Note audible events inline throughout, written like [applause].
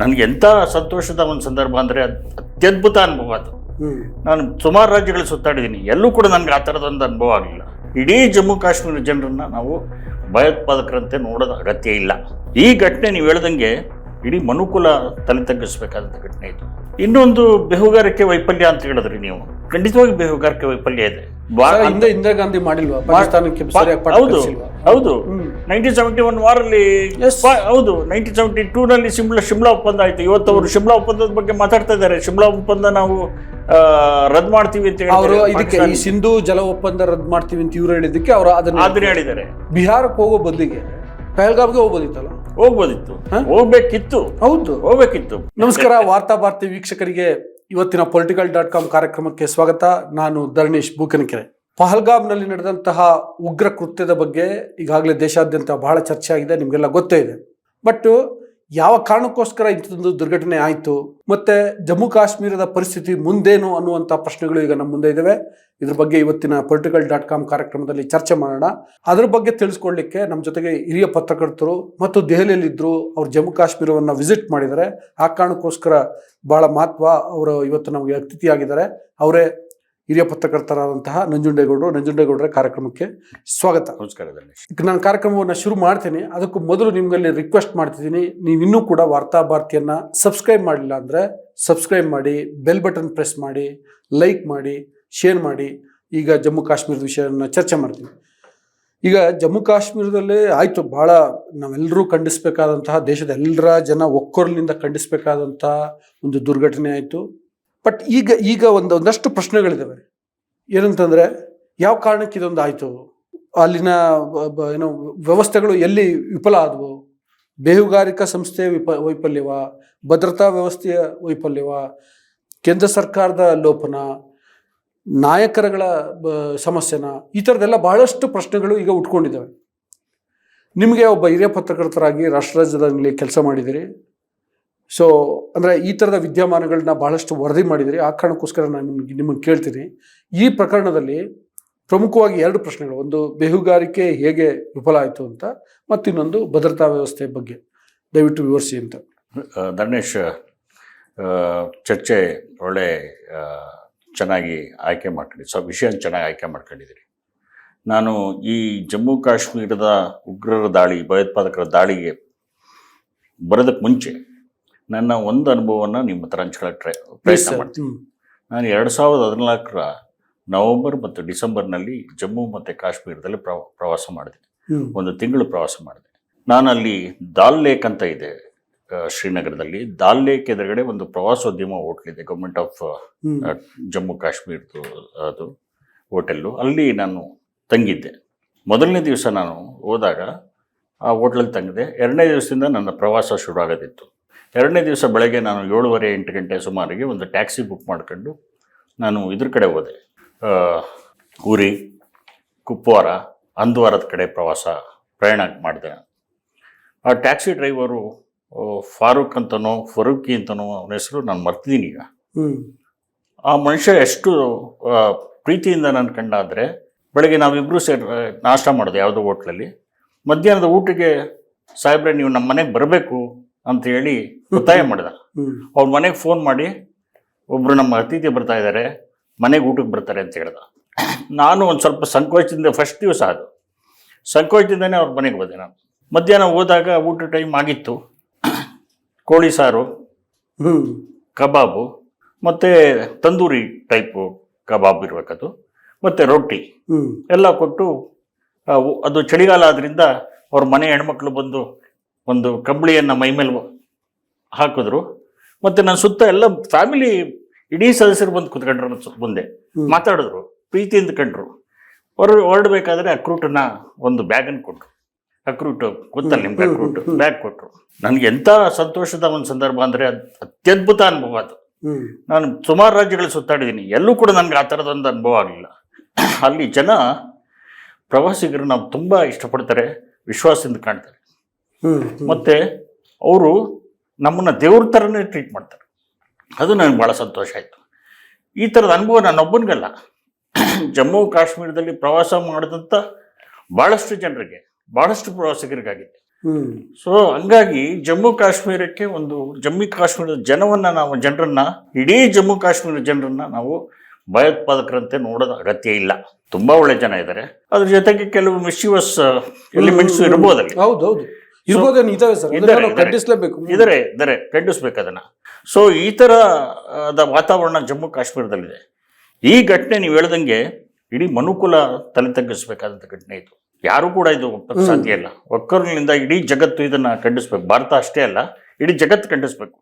ನನಗೆ ಎಂಥ ಸಂತೋಷದ ಒಂದು ಸಂದರ್ಭ ಅಂದರೆ ಅತ್ಯದ್ಭುತ ಅನುಭವ ಅದು. ನಾನು ಸುಮಾರು ರಾಜ್ಯಗಳು ಸುತ್ತಾಡಿದ್ದೀನಿ. ಎಲ್ಲೂ ಕೂಡ ನನಗೆ ಆ ಥರದೊಂದು ಅನುಭವ ಆಗಲಿಲ್ಲ ಇಡೀ ಜಮ್ಮು ಕಾಶ್ಮೀರ ಜನರನ್ನ ನಾವು ಭಯೋತ್ಪಾದಕರಂತೆ ನೋಡೋದ ಅಗತ್ಯ ಇಲ್ಲ. ಈ ಘಟನೆ ನೀವು ಹೇಳ್ದಂಗೆ ಇಡೀ ಮನುಕುಲ ತಲೆ ತಗ್ಗಿಸ್ಬೇಕಾದಂಥ ಘಟನೆ ಇದು. ಇನ್ನೊಂದು ಬೇಹುಗಾರಿಕೆ ವೈಫಲ್ಯ ಅಂತ ಹೇಳಿದ್ರಿ ನೀವು. ಖಂಡಿತವಾಗಿ ಬೇಹುಗಾರಿಕೆ ವೈಫಲ್ಯ ಇದೆ. ಹಿಂದೆ ಇಂದಿರಾ ಗಾಂಧಿ ಮಾಡಿಲ್ವಾ? ಪಾಕಿಸ್ತಾನಕ್ಕೆ ಹೌದು ಹೌದು. ನೈನ್ಟೀನ್ ಸೆವೆಂಟಿ ಒನ್ ವಾರಲ್ಲಿ. ಹೌದು ನೈನ್ಟೀನ್ ಸೆವೆಂಟಿ ಟೂ ನಲ್ಲಿ ಶಿಮ್ಲಾ ಶಿಮ್ಲಾ ಒಪ್ಪಂದ ಆಯ್ತು ಇವತ್ತು ಅವರು ಶಿಮ್ಲಾ ಒಪ್ಪಂದದ ಬಗ್ಗೆ ಮಾತಾಡ್ತಾ ಇದ್ದಾರೆ. ಶಿಮ್ಲಾ ಒಪ್ಪಂದ ನಾವು ರದ್ದು ಮಾಡ್ತೀವಿ ಅಂತ ಅವರು ಇದಕ್ಕೆ ಈ ಸಿಂಧು ಜಲ ಒಪ್ಪಂದ ರದ್ದು ಮಾಡ್ತೀವಿ ಅಂತ ಇವ್ರು ಹೇಳಿದ್ದಕ್ಕೆ ಅವರು ಅದನ್ನ ಅದನ್ನ ಹೇಳಿದ್ದಾರೆ. ಬಿಹಾರಕ್ಕೆ ಹೋಗೋ ಬದಲಿಗೆ ಪಹಲ್ಗಾಮ್ಗೆ ಹೋಗ್ಬೋದಿತ್ತಲ್ಲ? ಹೋಗ್ಬೋದಿತ್ತು? ಹೋಗ್ಬೇಕಿತ್ತು. ಹೌದು. ಹೋಗ್ಬೇಕಿತ್ತು. ನಮಸ್ಕಾರ ವಾರ್ತಾ ಭಾರತಿ ವೀಕ್ಷಕರಿಗೆ ಇವತ್ತಿನ ಪೊಲಿಟಿಕಲ್ ಡಾಟ್ ಕಾಮ್ ಕಾರ್ಯಕ್ರಮಕ್ಕೆ ಸ್ವಾಗತ. ನಾನು ಧರಣೇಶ್ ಬೂಕನಕೆರೆ. ಪಹಲ್ಗಾಮ್ನಲ್ಲಿ ನಡೆದಂತಹ ಉಗ್ರ ಕೃತ್ಯದ ಬಗ್ಗೆ ಈಗಾಗಲೇ ದೇಶಾದ್ಯಂತ ಬಹಳ ಚರ್ಚೆ ಆಗಿದೆ ನಿಮಗೆಲ್ಲ ಗೊತ್ತೇ ಇದೆ. ಬಟ್ ಯಾವ ಕಾರಣಕ್ಕೋಸ್ಕರ ಇಂಥದ್ದೊಂದು ದುರ್ಘಟನೆ ಆಯಿತು? ಮತ್ತೆ ಜಮ್ಮು ಕಾಶ್ಮೀರದ ಪರಿಸ್ಥಿತಿ ಮುಂದೇನು ಅನ್ನುವಂಥ ಪ್ರಶ್ನೆಗಳು ಈಗ ನಮ್ಮ ಮುಂದೆ ಇದ್ದಾವೆ ಇದ್ರ ಬಗ್ಗೆ ಇವತ್ತಿನ ಪೊಲಿಟಿಕಲ್ ಡಾಟ್ ಕಾಮ್ ಕಾರ್ಯಕ್ರಮದಲ್ಲಿ ಚರ್ಚೆ ಮಾಡೋಣ. ಅದ್ರ ಬಗ್ಗೆ ತಿಳಿಸ್ಕೊಳ್ಳಿಕ್ಕೆ ನಮ್ಮ ಜೊತೆಗೆ ಹಿರಿಯ ಪತ್ರಕರ್ತರು ಮತ್ತು ದೆಹಲಿಯಲ್ಲಿದ್ದರು ಅವ್ರು ಜಮ್ಮು ಕಾಶ್ಮೀರವನ್ನು ವಿಸಿಟ್ ಮಾಡಿದ್ದಾರೆ. ಆ ಕಾರಣಕ್ಕೋಸ್ಕರ ಬಹಳ ಮಹತ್ವ ಅವರು ಇವತ್ತು ನಮಗೆ ಅತಿಥಿಯಾಗಿದ್ದಾರೆ. ಅವರೇ ಹಿರಿಯ ಪತ್ರಕರ್ತರಾದಂತಹ ನಂಜುಂಡೇಗೌಡರು ನಂಜುಂಡೇಗೌಡರ ಕಾರ್ಯಕ್ರಮಕ್ಕೆ ಸ್ವಾಗತ. ನಮಸ್ಕಾರ ಈಗ ನಾನು ಕಾರ್ಯಕ್ರಮವನ್ನು ಶುರು ಮಾಡ್ತೀನಿ. ಅದಕ್ಕೂ ಮೊದಲು ನಿಮ್ಮಲ್ಲಿ ರಿಕ್ವೆಸ್ಟ್ ಮಾಡ್ತಿದ್ದೀನಿ. ನೀವು ಇನ್ನೂ ಕೂಡ ವಾರ್ತಾ ಭಾರತಿಯನ್ನು ಸಬ್ಸ್ಕ್ರೈಬ್ ಮಾಡಿಲ್ಲ ಅಂದರೆ ಸಬ್ಸ್ಕ್ರೈಬ್ ಮಾಡಿ ಬೆಲ್ ಬಟನ್ ಪ್ರೆಸ್ ಮಾಡಿ ಲೈಕ್ ಮಾಡಿ ಶೇರ್ ಮಾಡಿ. ಈಗ ಜಮ್ಮು ಕಾಶ್ಮೀರದ ವಿಷಯವನ್ನು ಚರ್ಚೆ ಮಾಡ್ತೀನಿ. ಈಗ ಜಮ್ಮು ಕಾಶ್ಮೀರದಲ್ಲಿ ಆಯಿತು ಭಾಳ ನಾವೆಲ್ಲರೂ ಖಂಡಿಸಬೇಕಾದಂತಹ ದೇಶದ ಎಲ್ಲರ ಜನ ಒಕ್ಕೊರಲಿನಿಂದ ಖಂಡಿಸಬೇಕಾದಂತಹ ಒಂದು ದುರ್ಘಟನೆ ಆಯಿತು. ಬಟ್ ಈಗ ಈಗ ಒಂದು, ಒಂದಷ್ಟು ಪ್ರಶ್ನೆಗಳಿದ್ದಾವೆ ಏನಂತಂದರೆ, ಯಾವ ಕಾರಣಕ್ಕೆ ಇದೊಂದು ಆಯಿತು? ಅಲ್ಲಿನ ಏನೋ ವ್ಯವಸ್ಥೆಗಳು ಎಲ್ಲಿ ವಿಫಲ ಆದವು? ಬೇಹುಗಾರಿಕಾ ಸಂಸ್ಥೆಯ ವಿಪ, ವೈಫಲ್ಯವ? ಭದ್ರತಾ ವ್ಯವಸ್ಥೆಯ ವೈಫಲ್ಯವ? ಕೇಂದ್ರ ಸರ್ಕಾರದ ಲೋಪನ? ನಾಯಕರಗಳ ಸಮಸ್ಯೆನ? ಈ ಥರದ್ದೆಲ್ಲ ಬಹಳಷ್ಟು ಪ್ರಶ್ನೆಗಳು ಈಗ ಉಟ್ಕೊಂಡಿದ್ದಾವೆ ನಿಮಗೆ ಒಬ್ಬ ಹಿರಿಯ ಪತ್ರಕರ್ತರಾಗಿ ರಾಷ್ಟ್ರ ರಾಜ್ಯದಲ್ಲಿ ಕೆಲಸ ಮಾಡಿದಿರಿ. ಸೊ ಅಂದರೆ ಈ ಥರದ ವಿದ್ಯಮಾನಗಳನ್ನ ಬಹಳಷ್ಟು ವರದಿ ಮಾಡಿದಿರಿ. ಆ ಕಾರಣಕ್ಕೋಸ್ಕರ ನಾನು ನಿಮಗೆ ನಿಮಗೆ ಕೇಳ್ತೀನಿ. ಈ ಪ್ರಕರಣದಲ್ಲಿ ಪ್ರಮುಖವಾಗಿ ಎರಡು ಪ್ರಶ್ನೆಗಳು. ಒಂದು, ಬೇಹುಗಾರಿಕೆ ಹೇಗೆ ವಿಫಲ ಆಯಿತು ಅಂತ ಮತ್ತಿನ್ನೊಂದು ಭದ್ರತಾ ವ್ಯವಸ್ಥೆ ಬಗ್ಗೆ. ದಯವಿಟ್ಟು ವಿವರಿಸಿ ಅಂತ. ದಣೇಶ್ ಚರ್ಚೆ ಒಳ್ಳೆ ಚೆನ್ನಾಗಿ ಆಯ್ಕೆ ಮಾಡ್ಕೊಂಡಿದ್ದೆ ಸೊ, ವಿಷಯ ಚೆನ್ನಾಗಿ ಆಯ್ಕೆ ಮಾಡ್ಕೊಂಡಿದ್ದೀರಿ. ನಾನು ಈ ಜಮ್ಮು ಕಾಶ್ಮೀರದ ಉಗ್ರರ ದಾಳಿ, ಭಯೋತ್ಪಾದಕರ ದಾಳಿಗೆ ಬರೋದಕ್ಕೆ ಮುಂಚೆ ನನ್ನ ಒಂದು ಅನುಭವವನ್ನು ನಿಮ್ಮ ಹತ್ರ ಹಂಚ್ಕೊಳ್ಳೋ ಟ್ರೈ ಪ್ರಯತ್ನ ಮಾಡ್ತೀನಿ. ನಾನು ಎರಡು ಸಾವಿರದ ಹದಿನಾಲ್ಕರ ನವೆಂಬರ್ ಮತ್ತು ಡಿಸೆಂಬರ್ನಲ್ಲಿ ಜಮ್ಮು ಮತ್ತು ಕಾಶ್ಮೀರದಲ್ಲಿ ಪ್ರವ ಪ್ರವಾಸ ಮಾಡಿದೆ ಒಂದು ತಿಂಗಳು ಪ್ರವಾಸ ಮಾಡಿದೆ ನಾನು ಅಲ್ಲಿ ದಾಲ್ ಲೇಕ್ ಅಂತ ಇದೆ ಶ್ರೀನಗರದಲ್ಲಿ. ದಾಲ್ ಲೇಕ್ ಎದುರುಗಡೆ ಒಂದು ಪ್ರವಾಸೋದ್ಯಮ ಹೋಟ್ಲಿದೆ ಗೌರ್ಮೆಂಟ್ ಆಫ್ ಜಮ್ಮು ಕಾಶ್ಮೀರದ್ದು ಅದು ಹೋಟೆಲ್ಲು. ಅಲ್ಲಿ ನಾನು ತಂಗಿದ್ದೆ. ಮೊದಲನೇ ದಿವಸ ನಾನು ಹೋದಾಗ ಆ ಹೋಟ್ಲಲ್ಲಿ ತಂಗಿದೆ ಎರಡನೇ ದಿವಸದಿಂದ ನನ್ನ ಪ್ರವಾಸ ಶುರು ಆಗೋದಿತ್ತು ಎರಡನೇ ದಿವಸ ಬೆಳಗ್ಗೆ ನಾನು ಏಳುವರೆ ಎಂಟು ಗಂಟೆ ಸುಮಾರಿಗೆ ಒಂದು ಟ್ಯಾಕ್ಸಿ ಬುಕ್ ಮಾಡ್ಕೊಂಡು ನಾನು ಇದ್ರ ಕಡೆ ಹೋದೆ. ಉರಿ ಕುಪ್ವಾರ ಅಂದ್ವಾರದ ಕಡೆ ಪ್ರವಾಸ ಪ್ರಯಾಣ ಮಾಡಿದೆ ಆ ಟ್ಯಾಕ್ಸಿ ಡ್ರೈವರು ಫಾರೂಕ್ ಅಂತನೋ ಫರೂಕಿ ಅಂತನೋ ಅವನ ಹೆಸರು ನಾನು ಮರ್ತಿದ್ದೀನಿ ಈಗ. ಆ ಮನುಷ್ಯ ಎಷ್ಟು ಪ್ರೀತಿಯಿಂದ ನಾನು ಕಂಡಾದರೆ ಬೆಳಗ್ಗೆ ನಾವಿಬ್ಬರು ಸೇರಿ ನಾಷ್ಟ ಮಾಡಿದೆ ಯಾವುದೋ ಹೋಟ್ಲಲ್ಲಿ. ಮಧ್ಯಾಹ್ನದ ಊಟಕ್ಕೆ ಸಾಹೇಬ್ರೆ ನೀವು ನಮ್ಮ ಮನೆಗೆ ಬರಬೇಕು. ಅಂತ ಹೇಳಿ ಒತ್ತಾಯ ಮಾಡಿದ. ಅವ್ರ ಮನೆಗೆ ಫೋನ್ ಮಾಡಿ ಒಬ್ರು ನಮ್ಮ ಅತಿಥಿ ಬರ್ತಾ ಇದ್ದಾರೆ ಮನೆಗೆ ಊಟಕ್ಕೆ ಬರ್ತಾರೆ ಅಂತ ಹೇಳ್ದ ನಾನು ಒಂದು ಸ್ವಲ್ಪ ಸಂಕೋಚದಿಂದ ಫಸ್ಟ್ ದಿವಸ ಅದು ಸಂಕೋಚದಿಂದನೇ ಅವ್ರ ಮನೆಗೆ ಬಂದೆ ನಾನು ಮಧ್ಯಾಹ್ನ ಹೋದಾಗ ಊಟ ಟೈಮ್ ಆಗಿತ್ತು ಕೋಳಿ ಸಾರು. ಕಬಾಬು ಮತ್ತು ತಂದೂರಿ ಟೈಪು ಕಬಾಬ್ ಇರಬೇಕದು ಮತ್ತು ರೊಟ್ಟಿ. ಎಲ್ಲ ಕೊಟ್ಟು ಅದು ಚಳಿಗಾಲ ಆದ್ರಿಂದ ಅವ್ರ ಮನೆ ಹೆಣ್ಮಕ್ಳು ಬಂದು ಒಂದು ಕಂಬಳಿಯನ್ನು ಮೈ ಮೇಲೆ ಹಾಕಿದ್ರು. ಮತ್ತು ನನ್ನ ಸುತ್ತ ಎಲ್ಲ ಫ್ಯಾಮಿಲಿ ಇಡೀ ಸದಸ್ಯರು ಬಂದು ಕುತ್ಕೊಂಡ್ರು ನನ್ನ ಮುಂದೆ. ಮಾತಾಡಿದ್ರು ಪ್ರೀತಿಯಿಂದ ಕಂಡ್ರು. ಹೊರ ಹೊರಡಬೇಕಾದ್ರೆ ಅಕ್ರೂಟನ್ನ ಒಂದು ಬ್ಯಾಗನ್ನು ಕೊಟ್ಟರು ಅಕ್ರೂಟು ಗೊತ್ತಲ್ಲ ನಿಮ್ಗೆ ಅಕ್ರೂಟು. ಬ್ಯಾಗ್ ಕೊಟ್ಟರು ನನಗೆ ಎಂಥ ಸಂತೋಷದ ಒಂದು ಸಂದರ್ಭ ಅಂದರೆ ಅತ್ಯದ್ಭುತ ಅನುಭವ ಅದು. ನಾನು ಸುಮಾರು ರಾಜ್ಯಗಳು ಸುತ್ತಾಡಿದ್ದೀನಿ. ಎಲ್ಲೂ ಕೂಡ ನನಗೆ ಆ ಥರದೊಂದು ಅನುಭವ ಆಗಲಿಲ್ಲ. ಅಲ್ಲಿ ಜನ ಪ್ರವಾಸಿಗರು ನಾವು ತುಂಬ ಇಷ್ಟಪಡ್ತಾರೆ ವಿಶ್ವಾಸದಿಂದ ಕಾಣ್ತಾರೆ. ಮತ್ತು ಅವರು ನಮ್ಮನ್ನ ದೇವ್ರ ಥರನೇ ಟ್ರೀಟ್ ಮಾಡ್ತಾರೆ. ಅದು ನನಗೆ ಭಾಳ ಸಂತೋಷ ಆಯಿತು. ಈ ಥರದ ಅನುಭವ ನನ್ನೊಬ್ಬನಿಗಲ್ಲ ಜಮ್ಮು ಕಾಶ್ಮೀರದಲ್ಲಿ ಪ್ರವಾಸ ಮಾಡಿದಂಥ ಭಾಳಷ್ಟು ಜನರಿಗೆ ಭಾಳಷ್ಟು ಪ್ರವಾಸಿಗರಿಗಾಗಿದೆ ಸೊ ಹಂಗಾಗಿ ಜಮ್ಮು ಕಾಶ್ಮೀರಕ್ಕೆ ಒಂದು ಜಮ್ಮು ಕಾಶ್ಮೀರದ ಜನವನ್ನ ನಾವು ಜನರನ್ನ ಇಡೀ ಜಮ್ಮು ಕಾಶ್ಮೀರ ಜನರನ್ನ ನಾವು ಭಯೋತ್ಪಾದಕರಂತೆ ನೋಡೋದ ಅಗತ್ಯ ಇಲ್ಲ. ತುಂಬಾ ಒಳ್ಳೆ ಜನ ಇದ್ದಾರೆ ಅದ್ರ ಜೊತೆಗೆ ಕೆಲವು ಮಿಸ್ಯೂವಸ್ ಎಲಿಮೆಂಟ್ಸ್ ಇರ್ಬೋದಲ್ಲಿ ಹೌದೌದು ಇರ್ಬೋದೇನು ಇದಾವೆ ಸರ್ ಇದ್ದಾರೆ, ಇದ್ದಾರೆ. ಖಂಡಿಸ್ಲೇಬೇಕು. ಇದರೆ ಇದರೆ ಖಂಡಿಸ್ಬೇಕು ಅದನ್ನ. ಸೊ ಈ ತರ ವಾತಾವರಣ ಜಮ್ಮು ಕಾಶ್ಮೀರದಲ್ಲಿದೆ. ಈ ಘಟನೆ ನೀವು ಹೇಳ್ದಂಗೆ ಇಡೀ ಮನುಕುಲ ತಲೆ ತಗ್ಗಿಸಬೇಕಾದಂಥ ಘಟನೆ ಇದು. ಯಾರು ಕೂಡ ಇದು ಸಾಧ್ಯ ಇಲ್ಲ. ಒಕ್ಕರ್ನಿಂದ ಇಡೀ ಜಗತ್ತು ಇದನ್ನ ಖಂಡಿಸ್ಬೇಕು. ಭಾರತ ಅಷ್ಟೇ ಅಲ್ಲ ಇಡೀ ಜಗತ್ತು ಖಂಡಿಸ್ಬೇಕು.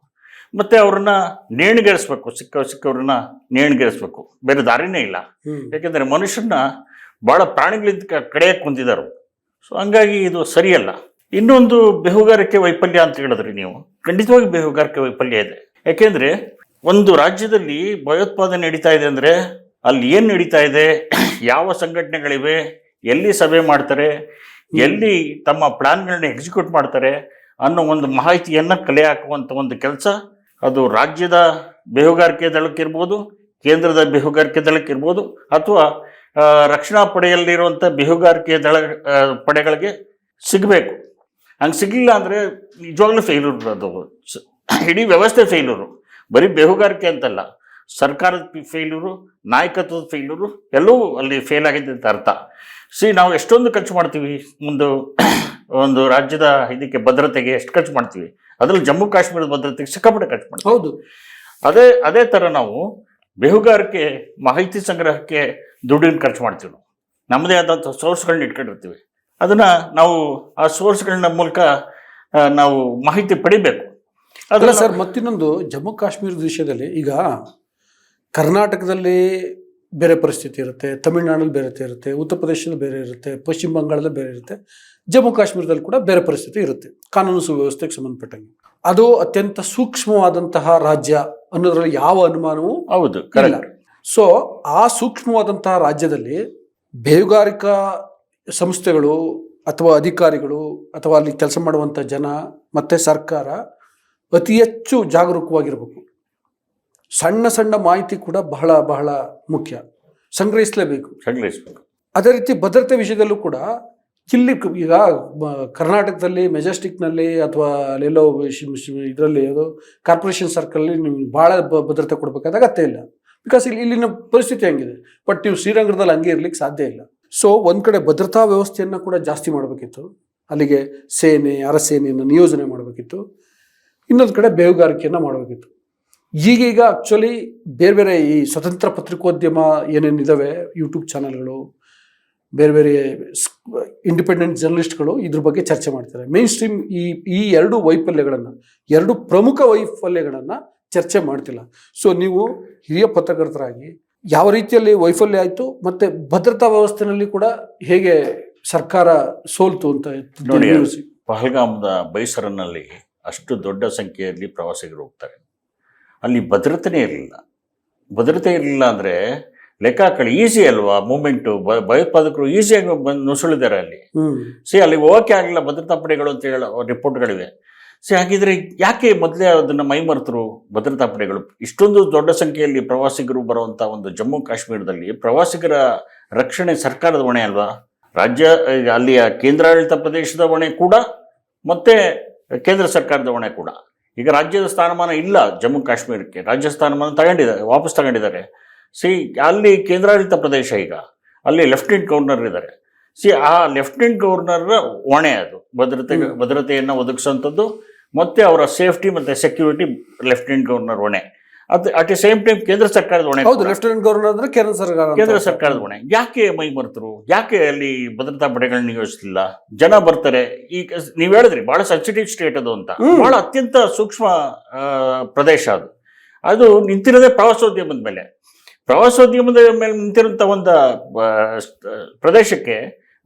ಮತ್ತೆ ಅವ್ರನ್ನ ನೇಣಿಗೇರಿಸ್ಬೇಕು ಸಿಕ್ಕ ಸಿಕ್ಕವ್ರನ್ನ ನೇಣಿಗೇರಿಸ್ಬೇಕು. ಬೇರೆ ದಾರಿನೇ ಇಲ್ಲ. ಯಾಕಂದ್ರೆ ಮನುಷ್ಯನ ಬಹಳ ಪ್ರಾಣಿಗಳಿಂದ ಕಡೆಯಕ್ಕೆ ಕುಂತಿದ್ದಾರೆ ಸೊ ಹಂಗಾಗಿ ಇದು ಸರಿಯಲ್ಲ. ಇನ್ನೊಂದು ಬೇಹುಗಾರಿಕೆ ವೈಫಲ್ಯ ಅಂತ ಹೇಳಿದ್ರಿ ನೀವು. ಖಂಡಿತವಾಗಿ ಬೇಹುಗಾರಿಕೆ ವೈಫಲ್ಯ ಇದೆ. ಯಾಕೆಂದ್ರೆ ಒಂದು ರಾಜ್ಯದಲ್ಲಿ ಭಯೋತ್ಪಾದನೆ ನಡೀತಾ ಇದೆ ಅಂದ್ರೆ ಅಲ್ಲಿ ಏನ್ ನಡೀತಾ ಇದೆ? ಯಾವ ಸಂಘಟನೆಗಳಿವೆ? ಎಲ್ಲಿ ಸಭೆ ಮಾಡ್ತಾರೆ? ಎಲ್ಲಿ ತಮ್ಮ ಪ್ಲಾನ್ಗಳನ್ನ ಎಕ್ಸಿಕ್ಯೂಟ್ ಮಾಡ್ತಾರೆ? ಅನ್ನೋ ಒಂದು ಮಾಹಿತಿಯನ್ನ ಕಲೆ ಹಾಕುವಂತ ಒಂದು ಕೆಲಸ ಅದು ರಾಜ್ಯದ ಬೇಹುಗಾರಿಕೆ ದಳಕ್ಕಿರ್ಬೋದು ಕೇಂದ್ರದ ಬೇಹುಗಾರಿಕೆ ದಳಕ್ಕಿರ್ಬೋದು ಅಥವಾ ರಕ್ಷಣಾ ಪಡೆಯಲ್ಲಿರುವಂಥ ಬೇಹುಗಾರಿಕೆ ದಳ ಪಡೆಗಳಿಗೆ ಸಿಗಬೇಕು. ಹಂಗೆ ಸಿಗಲಿಲ್ಲ ಅಂದರೆ ನಿಜವಾಗ್ಲೂ ಫೇಲ್ಯೂರ್ ಅದು. ಇಡೀ ವ್ಯವಸ್ಥೆ ಫೇಲ್ಯೂರು ಬರೀ ಬೇಹುಗಾರಿಕೆ ಅಂತಲ್ಲ ಸರ್ಕಾರದ ಫೇಲ್ಯೂರು ನಾಯಕತ್ವದ ಫೇಲ್ಯೂರು ಎಲ್ಲವೂ ಅಲ್ಲಿ ಫೇಲ್ ಆಗಿದೆ ಅಂತ ಅರ್ಥ. ಸಿ ನಾವು ಎಷ್ಟೊಂದು ಖರ್ಚು ಮಾಡ್ತೀವಿ ಒಂದು [coughs] ಒಂದು ರಾಜ್ಯದ ಇದಕ್ಕೆ ಭದ್ರತೆಗೆ ಎಷ್ಟು ಖರ್ಚು ಮಾಡ್ತೀವಿ. ಅದರಲ್ಲಿ ಜಮ್ಮು ಕಾಶ್ಮೀರದ ಭದ್ರತೆಗೆ ಸಿಕ್ಕಾಪಟ್ಟೆ ಖರ್ಚು ಮಾಡ್ತೀವಿ. ಹೌದು. ಅದೇ ಅದೇ ಥರ ನಾವು ಬೇಹುಗಾರಿಕೆ ಮಾಹಿತಿ ಸಂಗ್ರಹಕ್ಕೆ ದುಡ್ಡಿನ ಖರ್ಚು ಮಾಡ್ತೀವಿ ನಾವು. ನಮ್ಮದೇ ಆದಂಥ ಸೋರ್ಸ್ಗಳನ್ನ ಇಟ್ಕೊಂಡಿರ್ತೀವಿ. ಅದನ್ನು ನಾವು ಆ ಸೋರ್ಸ್ಗಳನ್ನ ಮೂಲಕ ನಾವು ಮಾಹಿತಿ ಪಡಿಬೇಕು. ಅದರ ಸರ್ ಮತ್ತಿನ್ನೊಂದು ಜಮ್ಮು ಕಾಶ್ಮೀರದ ವಿಷಯದಲ್ಲಿ ಈಗ ಕರ್ನಾಟಕದಲ್ಲಿ ಬೇರೆ ಪರಿಸ್ಥಿತಿ ಇರುತ್ತೆ ತಮಿಳುನಾಡಲ್ಲಿ ಬೇರೆ ಇರುತ್ತೆ ಉತ್ತರ ಪ್ರದೇಶದಲ್ಲಿ ಬೇರೆ ಇರುತ್ತೆ ಪಶ್ಚಿಮ ಬಂಗಾಳದಲ್ಲಿ ಬೇರೆ ಇರುತ್ತೆ ಜಮ್ಮು ಕಾಶ್ಮೀರದಲ್ಲಿ ಕೂಡ ಬೇರೆ ಪರಿಸ್ಥಿತಿ ಇರುತ್ತೆ ಕಾನೂನು ಸುವ್ಯವಸ್ಥೆಗೆ ಸಂಬಂಧಪಟ್ಟಂಗೆ. ಅದು ಅತ್ಯಂತ ಸೂಕ್ಷ್ಮವಾದಂತಹ ರಾಜ್ಯ ಅನ್ನೋದ್ರಲ್ಲಿ ಯಾವ ಅನುಮಾನವೂ ಹೌದು ಸೊ ಆ ಸೂಕ್ಷ್ಮವಾದಂತಹ ರಾಜ್ಯದಲ್ಲಿ ಬೇಹುಗಾರಿಕಾ ಸಂಸ್ಥೆಗಳು ಅಥವಾ ಅಧಿಕಾರಿಗಳು ಅಥವಾ ಅಲ್ಲಿ ಕೆಲಸ ಮಾಡುವಂಥ ಜನ ಮತ್ತು ಸರ್ಕಾರ ಅತಿ ಹೆಚ್ಚು ಜಾಗರೂಕವಾಗಿರಬೇಕು. ಸಣ್ಣ ಸಣ್ಣ ಮಾಹಿತಿ ಕೂಡ ಬಹಳ ಬಹಳ ಮುಖ್ಯ. ಸಂಗ್ರಹಿಸಲೇಬೇಕು. ಸಂಗ್ರಹಿಸಬೇಕು. ಅದೇ ರೀತಿ ಭದ್ರತೆ ವಿಷಯದಲ್ಲೂ ಕೂಡ ಇಲ್ಲಿ ಈಗ ಕರ್ನಾಟಕದಲ್ಲಿ ಮೆಜೆಸ್ಟಿಕ್ನಲ್ಲಿ ಅಥವಾ ಅಲ್ಲೆಲ್ಲೋ ಇದರಲ್ಲಿ ಅದು ಕಾರ್ಪೊರೇಷನ್ ಸರ್ಕಲಲ್ಲಿ ನೀವು ಭಾಳ ಬ- ಭದ್ರತೆ ಕೊಡಬೇಕಾದ ಅಗತ್ಯ ಇಲ್ಲ. ಬಿಕಾಸ್ ಇಲ್ಲಿ ಇಲ್ಲಿನ ಪರಿಸ್ಥಿತಿ ಹೆಂಗಿದೆ. ಬಟ್ ನೀವು ಶ್ರೀರಂಗದಲ್ಲಿ ಹಂಗೆ ಇರ್ಲಿಕ್ಕೆ ಸಾಧ್ಯ ಇಲ್ಲ. ಸೊ ಒಂದು ಕಡೆ ಭದ್ರತಾ ವ್ಯವಸ್ಥೆಯನ್ನು ಕೂಡ ಜಾಸ್ತಿ ಮಾಡಬೇಕಿತ್ತು. ಅಲ್ಲಿಗೆ ಸೇನೆ, ಅರಸೇನೆಯನ್ನು ನಿಯೋಜನೆ ಮಾಡಬೇಕಿತ್ತು. ಇನ್ನೊಂದು ಕಡೆ ಬೇಹುಗಾರಿಕೆಯನ್ನು ಮಾಡಬೇಕಿತ್ತು. ಈಗೀಗ ಆ್ಯಕ್ಚುಲಿ ಬೇರೆ ಬೇರೆ ಈ ಸ್ವತಂತ್ರ ಪತ್ರಿಕೋದ್ಯಮ ಏನೇನಿದ್ದಾವೆ ಯೂಟ್ಯೂಬ್ ಚಾನಲ್ಗಳು, ಬೇರೆ ಬೇರೆ ಇಂಡಿಪೆಂಡೆಂಟ್ ಜರ್ನಲಿಸ್ಟ್ಗಳು ಇದ್ರ ಬಗ್ಗೆ ಚರ್ಚೆ ಮಾಡ್ತಾರೆ. ಮೇನ್ ಸ್ಟ್ರೀಮ್ ಈ ಈ ಎರಡು ವೈಫಲ್ಯಗಳನ್ನು, ಎರಡು ಪ್ರಮುಖ ವೈಫಲ್ಯಗಳನ್ನು ಚರ್ಚೆ ಮಾಡ್ತಿಲ್ಲ. ಸೊ ನೀವು ಹಿರಿಯ ಪತ್ರಕರ್ತರಾಗಿ ಯಾವ ರೀತಿಯಲ್ಲಿ ವೈಫಲ್ಯ ಆಯಿತು ಮತ್ತೆ ಭದ್ರತಾ ವ್ಯವಸ್ಥೆನಲ್ಲಿ ಕೂಡ ಹೇಗೆ ಸರ್ಕಾರ ಸೋಲ್ತು ಅಂತ ನೋಡಿ. ಪಹಲ್ಗಾಮದ ಬೈಸರನಲ್ಲಿ ಅಷ್ಟು ದೊಡ್ಡ ಸಂಖ್ಯೆಯಲ್ಲಿ ಪ್ರವಾಸಿಗರು ಹೋಗ್ತಾರೆ. ಅಲ್ಲಿ ಭದ್ರತೆನೇ ಇರಲಿಲ್ಲ. ಭದ್ರತೆ ಇರಲಿಲ್ಲ ಅಂದರೆ ಲೆಕ್ಕಾಕಳಿ ಈಸಿ ಅಲ್ವಾ? ಮೂಮೆಂಟು ಭಯೋತ್ಪಾದಕರು ಈಸಿಯಾಗಿ ಬಂದು ನುಸುಳಿದ್ದಾರೆ ಅಲ್ಲಿ. ಸಿ ಅಲ್ಲಿ ಹೋಗಕ್ಕೆ ಆಗಲಿಲ್ಲ ಭದ್ರತಾ ಪಡೆಗಳು ಅಂತ ಹೇಳೋ ರಿಪೋರ್ಟ್ಗಳಿವೆ ಸಿ ಹಾಗಿದ್ರೆ ಯಾಕೆ ಮೊದಲೇ ಅದನ್ನು ಮೈಮರೆತರು ಭದ್ರತಾ ಪಡೆಗಳು? ಇಷ್ಟೊಂದು ದೊಡ್ಡ ಸಂಖ್ಯೆಯಲ್ಲಿ ಪ್ರವಾಸಿಗರು ಬರುವಂಥ ಒಂದು ಜಮ್ಮು ಕಾಶ್ಮೀರದಲ್ಲಿ ಪ್ರವಾಸಿಗರ ರಕ್ಷಣೆ ಸರ್ಕಾರದ ಹೊಣೆ ಅಲ್ವಾ? ರಾಜ್ಯ ಈಗ ಅಲ್ಲಿಯ ಕೇಂದ್ರಾಡಳಿತ ಪ್ರದೇಶದ ಹೊಣೆ ಕೂಡ ಮತ್ತೆ ಕೇಂದ್ರ ಸರ್ಕಾರದ ಹೊಣೆ ಕೂಡ. ಈಗ ರಾಜ್ಯದ ಸ್ಥಾನಮಾನ ಇಲ್ಲ ಜಮ್ಮು ಕಾಶ್ಮೀರಕ್ಕೆ. ರಾಜ್ಯ ಸ್ಥಾನಮಾನ ತಗೊಂಡಿದ್ದಾರೆ ವಾಪಸ್ ತಗೊಂಡಿದ್ದಾರೆ. ಸಿ ಅಲ್ಲಿ ಕೇಂದ್ರಾಡಳಿತ ಪ್ರದೇಶ ಈಗ. ಅಲ್ಲಿ ಲೆಫ್ಟಿನೆಂಟ್ ಗವರ್ನರ್ ಇದ್ದಾರೆ. ಸಿ ಆ ಲೆಫ್ಟಿನೆಂಟ್ ಗವರ್ನರ್ ಹೊಣೆ ಅದು. ಭದ್ರತೆ ಭದ್ರತೆಯನ್ನು ಒದಗಿಸುವಂಥದ್ದು ಮತ್ತೆ ಅವರ ಸೇಫ್ಟಿ ಮತ್ತೆ ಸೆಕ್ಯೂರಿಟಿ ಲೆಫ್ಟಿನೆಂಟ್ ಗವರ್ನರ್ ಹೊಣೆ. ಅದು ಅಟ್ ದಿ ಸೇಮ್ ಟೈಮ್ ಕೇಂದ್ರ ಸರ್ಕಾರದ ಹೊಣೆ ಹೌದು. ಲೆಫ್ಟಿನೆಂಟ್ ಗವರ್ನರ್ ಅಂದ್ರೆ ಕೇಂದ್ರ ಸರ್ಕಾರ. ಕೇಂದ್ರ ಸರ್ಕಾರದ ಹೊಣೆ. ಯಾಕೆ ಮೈ ಮರೆತರು? ಯಾಕೆ ಅಲ್ಲಿ ಭದ್ರತಾ ಪಡೆಗಳನ್ನ ನಿಯೋಜಿಸಲಿಲ್ಲ? ಜನ ಬರ್ತಾರೆ. ಈಗ ನೀವು ಹೇಳಿದ್ರಿ ಬಹಳ ಸೆನ್ಸಿಟಿವ್ ಸ್ಟೇಟ್ ಅದು ಅಂತ. ಭಾಳ ಬಹಳ ಅತ್ಯಂತ ಸೂಕ್ಷ್ಮ ಪ್ರದೇಶ ಅದು. ಅದು ನಿಂತಿರೋದೇ ಪ್ರವಾಸೋದ್ಯಮದ ಮೇಲೆ. ಪ್ರವಾಸೋದ್ಯಮದ ಮೇಲೆ ನಿಂತಿರುವಂತ ಒಂದು ಪ್ರದೇಶಕ್ಕೆ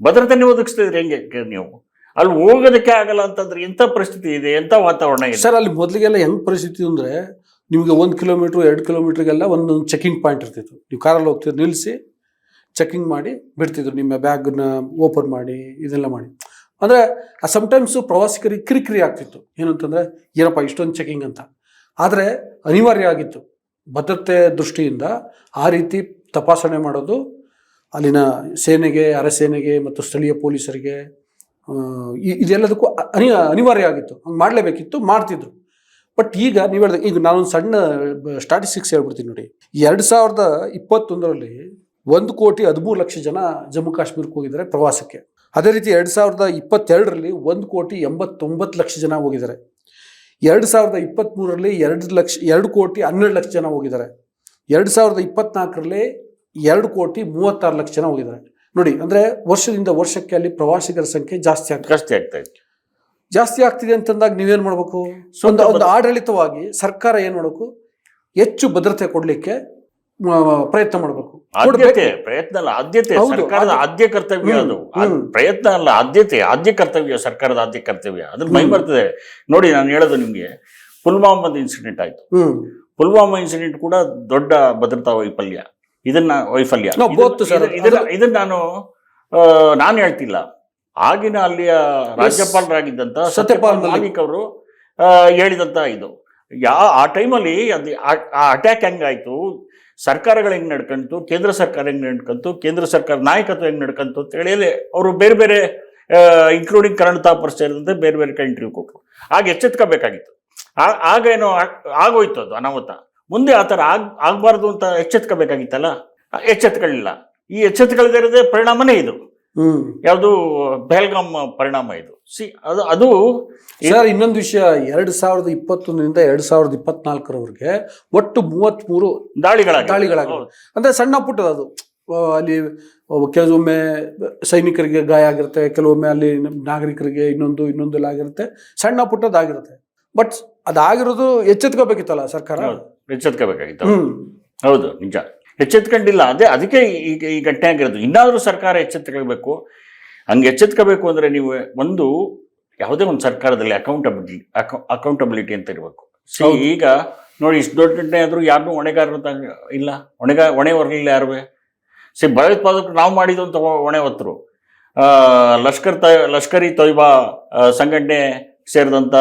ಭದ್ರತೆನೇ ಒದಗಿಸ್ತಿದ್ರಿ ಹೆಂಗೆ ನೀವು? ಅಲ್ಲಿ ಹೋಗೋದಕ್ಕೆ ಆಗಲ್ಲ ಅಂತಂದ್ರೆ ಎಂಥ ಪರಿಸ್ಥಿತಿ ಇದೆ? ಎಂಥ ವಾತಾವರಣ ಇದೆ? ಸರ್ ಅಲ್ಲಿ ಮೊದಲಿಗೆಲ್ಲ ಹೆಂಗ್ ಪರಿಸ್ಥಿತಿ ಅಂದರೆ ನಿಮಗೆ ಒಂದು ಕಿಲೋಮೀಟ್ರ್ ಎರಡು ಕಿಲೋಮೀಟ್ರಿಗೆಲ್ಲ ಒಂದೊಂದು ಚೆಕಿಂಗ್ ಪಾಯಿಂಟ್ ಇರ್ತಿತ್ತು. ನೀವು ಕಾರಲ್ಲಿ ಹೋಗ್ತಿದ್ರು ನಿಲ್ಲಿಸಿ ಚೆಕಿಂಗ್ ಮಾಡಿ ಬಿಡ್ತಿದ್ರು ನಿಮ್ಮ ಬ್ಯಾಗ್ನ ಓಪನ್ ಮಾಡಿ ಇದೆಲ್ಲ ಮಾಡಿ. ಅಂದರೆ ಸಮ್ಟೈಮ್ಸು ಪ್ರವಾಸಿಗರಿಗೆ ಕಿರಿಕಿರಿ ಆಗ್ತಿತ್ತು. ಏನಂತಂದರೆ ಏನಪ್ಪ ಇಷ್ಟೊಂದು ಚೆಕಿಂಗ್ ಅಂತ. ಆದರೆ ಅನಿವಾರ್ಯ ಆಗಿತ್ತು. ಭದ್ರತೆ ದೃಷ್ಟಿಯಿಂದ ಆ ರೀತಿ ತಪಾಸಣೆ ಮಾಡೋದು ಅಲ್ಲಿನ ಸೇನೆಗೆ ಅರಸೇನೆಗೆ ಮತ್ತು ಸ್ಥಳೀಯ ಪೊಲೀಸರಿಗೆ ಆ, ಇದೆಲ್ಲದಕ್ಕೂ ಅನಿ ಅನಿವಾರ್ಯ ಆಗಿತ್ತು ಹಂಗೆ ಮಾಡಲೇಬೇಕಿತ್ತು, ಮಾಡ್ತಿದ್ರು. ಬಟ್ ಈಗ ನೀವು ಹೇಳಿದ, ಈಗ ನಾನೊಂದು ಸಣ್ಣ ಸ್ಟಾಟಿಸ್ಟಿಕ್ಸ್ ಹೇಳ್ಬಿಡ್ತೀನಿ ನೋಡಿ. ಎರಡು ಸಾವಿರದ ಇಪ್ಪತ್ತೊಂದರಲ್ಲಿ ಒಂದು ಕೋಟಿ ಹದಿಮೂರು ಲಕ್ಷ ಜನ ಜಮ್ಮು ಕಾಶ್ಮೀರಕ್ಕೆ ಹೋಗಿದ್ದಾರೆ ಪ್ರವಾಸಕ್ಕೆ. ಅದೇ ರೀತಿ ಎರಡು ಸಾವಿರದ ಇಪ್ಪತ್ತೆರಡರಲ್ಲಿ ಒಂದು ಕೋಟಿ ಎಂಬತ್ತೊಂಬತ್ತು ಲಕ್ಷ ಜನ ಹೋಗಿದ್ದಾರೆ. ಎರಡು ಸಾವಿರದ ಇಪ್ಪತ್ತ್ಮೂರರಲ್ಲಿ ಎರಡು ಲಕ್ಷ, ಎರಡು ಕೋಟಿ ಹನ್ನೆರಡು ಲಕ್ಷ ಜನ ಹೋಗಿದ್ದಾರೆ. ಎರಡು ಸಾವಿರದ ಇಪ್ಪತ್ನಾಲ್ಕರಲ್ಲಿ ಎರಡು ಕೋಟಿ ಮೂವತ್ತಾರು ಲಕ್ಷ ಜನ ಹೋಗಿದ್ದಾರೆ. ನೋಡಿ ಅಂದ್ರೆ ವರ್ಷದಿಂದ ವರ್ಷಕ್ಕೆ ಅಲ್ಲಿ ಪ್ರವಾಸಿಗರ ಸಂಖ್ಯೆ ಜಾಸ್ತಿ ಆಗ್ತದೆ. ಜಾಸ್ತಿ ಆಗ್ತಾ ಇತ್ತು. ಜಾಸ್ತಿ ಆಗ್ತಿದೆ ಅಂತಂದಾಗ ನೀವೇನು ಮಾಡಬೇಕು? ಸ್ವಂತ ಒಂದು ಒಂದು ಆಡಳಿತವಾಗಿ ಸರ್ಕಾರ ಏನು ಮಾಡಬೇಕು? ಹೆಚ್ಚು ಭದ್ರತೆ ಕೊಡಲಿಕ್ಕೆ ಪ್ರಯತ್ನ ಮಾಡಬೇಕು. ಆದ್ಯತೆ ಪ್ರಯತ್ನ ಅಲ್ಲ ಆದ್ಯತೆ. ಸರ್ಕಾರದ ಆದ್ಯ- ಕರ್ತವ್ಯ ಅದು. ಪ್ರಯತ್ನ ಅಲ್ಲ ಆದ್ಯತೆ ಆದ್ಯ ಕರ್ತವ್ಯ ಸರ್ಕಾರದ ಆದ್ಯ ಕರ್ತವ್ಯ. ಅದನ್ನ ಮೈ ಬರ್ತದೆ. ನೋಡಿ ನಾನು ಹೇಳೋದು ನಿಮ್ಗೆ ಪುಲ್ವಾಮಾದ ಇನ್ಸಿಡೆಂಟ್ ಆಯ್ತು. ಪುಲ್ವಾಮಾ ಇನ್ಸಿಡೆಂಟ್ ಕೂಡ ದೊಡ್ಡ ಭದ್ರತಾ ವೈಫಲ್ಯ. ಇದನ್ನ ವೈಫಲ್ಯ ಇದನ್ನ- ನಾನು ನಾನು ಹೇಳ್ತಿಲ್ಲ. ಆಗಿನ ಅಲ್ಲಿಯ ರಾಜ್ಯಪಾಲರಾಗಿದ್ದಂತ ಸತ್ಯಪಾಲ್ ಮಲಿಕ್. ಅವರು ಹೇಳಿದಂತ ಇದು. ಯಾ ಆ ಟೈಮಲ್ಲಿ ಅದು ಆ- ಅಟ್ಯಾಕ್ ಹೆಂಗಾಯ್ತು? ಸರ್ಕಾರಗಳು ಹೆಂಗ್ ನಡ್ಕಂತು? ಕೇಂದ್ರ ಸರ್ಕಾರ ಹೆಂಗ್ ನಡ್ಕಂತು? ಕೇಂದ್ರ ಸರ್ಕಾರ ನಾಯಕತ್ವ ಹೆಂಗ್ ನಡ್ಕಂತು ಅಂತ ಹೇಳಿ ಅವರು ಬೇರೆ ಬೇರೆ ಇನ್ಕ್ಲೂಡಿಂಗ್ ಕರ್ನಾಟಕ ತಾಪರ್ ಸೇರಿದಂತೆ ಬೇರೆ ಬೇರೆ ಇಂಟರ್ವ್ಯೂ ಕೊಟ್ಟರು ಆಗ ಎಚ್ಚೆತ್ಕೋಬೇಕಾಗಿತ್ತು. ಆಗ ಏನೋ ಆಗ್- ಆಗೋಯ್ತು ಅದು ಅನಾಹುತ. ಮುಂದೆ ಆ ಥರ ಆಗ್ ಆಗಬಾರ್ದು ಅಂತ ಎಚ್ಚೆತ್ಕೋಬೇಕಾಗಿತ್ತಲ್ಲ? ಎಚ್ಚೆತ್ಕೊಳ್ಳಿಲ್ಲ. ಈ ಇರೋದೇ ಪರಿಣಾಮನೇ ಇದು. ಯಾವುದು ಬೆಹಲ್ಗಾಮ್ ಪರಿಣಾಮ ಇದು. ಸಿ ಅದು ಅದು ಸರ್ ಇನ್ನೊಂದು ವಿಷಯ ಎರಡು ಸಾವಿರದ ಇಪ್ಪತ್ತೊಂದರಿಂದ ಎರಡು ಸಾವಿರದ ಇಪ್ಪತ್ನಾಲ್ಕರವರೆಗೆ ಒಟ್ಟು ಮೂವತ್ತ್ಮೂರು ದಾಳಿಗಳ ದಾಳಿಗಳಾಗ ಅಂದರೆ ಸಣ್ಣ ಪುಟ್ಟದ ಅದು. ಅಲ್ಲಿ ಕೆಲವೊಮ್ಮೆ ಸೈನಿಕರಿಗೆ ಗಾಯ ಆಗಿರುತ್ತೆ ಕೆಲವೊಮ್ಮೆ ಅಲ್ಲಿ ನಾಗರಿಕರಿಗೆ ಇನ್ನೊಂದು ಇನ್ನೊಂದೆಲ್ಲ ಆಗಿರುತ್ತೆ. ಸಣ್ಣ ಪುಟ್ಟದಾಗಿರುತ್ತೆ ಬಟ್ ಅದಾಗಿರೋದು ಎಚ್ಚೆತ್ಕೋಬೇಕಿತ್ತಲ್ಲ ಸರ್ಕಾರ? ಎಚ್ಚೆತ್ಕೋಬೇಕಾಗಿತ್ತು ಹೌದು ನಿಜ. ಎಚ್ಚೆತ್ಕೊಂಡಿಲ್ಲ ಅದೇ ಅದಕ್ಕೆ ಈಗ ಈ ಘಟನೆ ಆಗಿರೋದು. ಇನ್ನಾದರೂ ಸರ್ಕಾರ ಎಚ್ಚೆತ್ಕೊಳ್ಬೇಕು. ಹಂಗೆ ಎಚ್ಚೆತ್ಕೋಬೇಕು ಅಂದರೆ ನೀವು ಒಂದು ಯಾವುದೇ ಒಂದು ಸರ್ಕಾರದಲ್ಲಿ ಅಕೌಂಟಬಿಲಿಟಿ ಅಕೌಂಟಬಿಲಿಟಿ ಅಂತ ಇರಬೇಕು. ಸೊ ಈಗ ನೋಡಿ ಇಷ್ಟು ದೊಡ್ಡ ಘಟನೆ ಆದರೂ ಯಾರನ್ನೂ ಹೊಣೆಗಾರರು ಇಲ್ಲ. ಹೊಣೆಗಾರ ಹೊಣೆ ಹೊರಲಿಲ್ಲ ಯಾರುವೆ? ಸಿ ಭಯೋತ್ಪಾದಕರು ನಾವು ಮಾಡಿದ್ದು ಅಂತ ಹೊಣೆ ಹೊತ್ತರು ಲಷ್ಕರ್ ತ ಲಷ್ಕರಿ ತೊಯ್ಬಾ ಸಂಘಟನೆ ಸೇರಿದಂಥ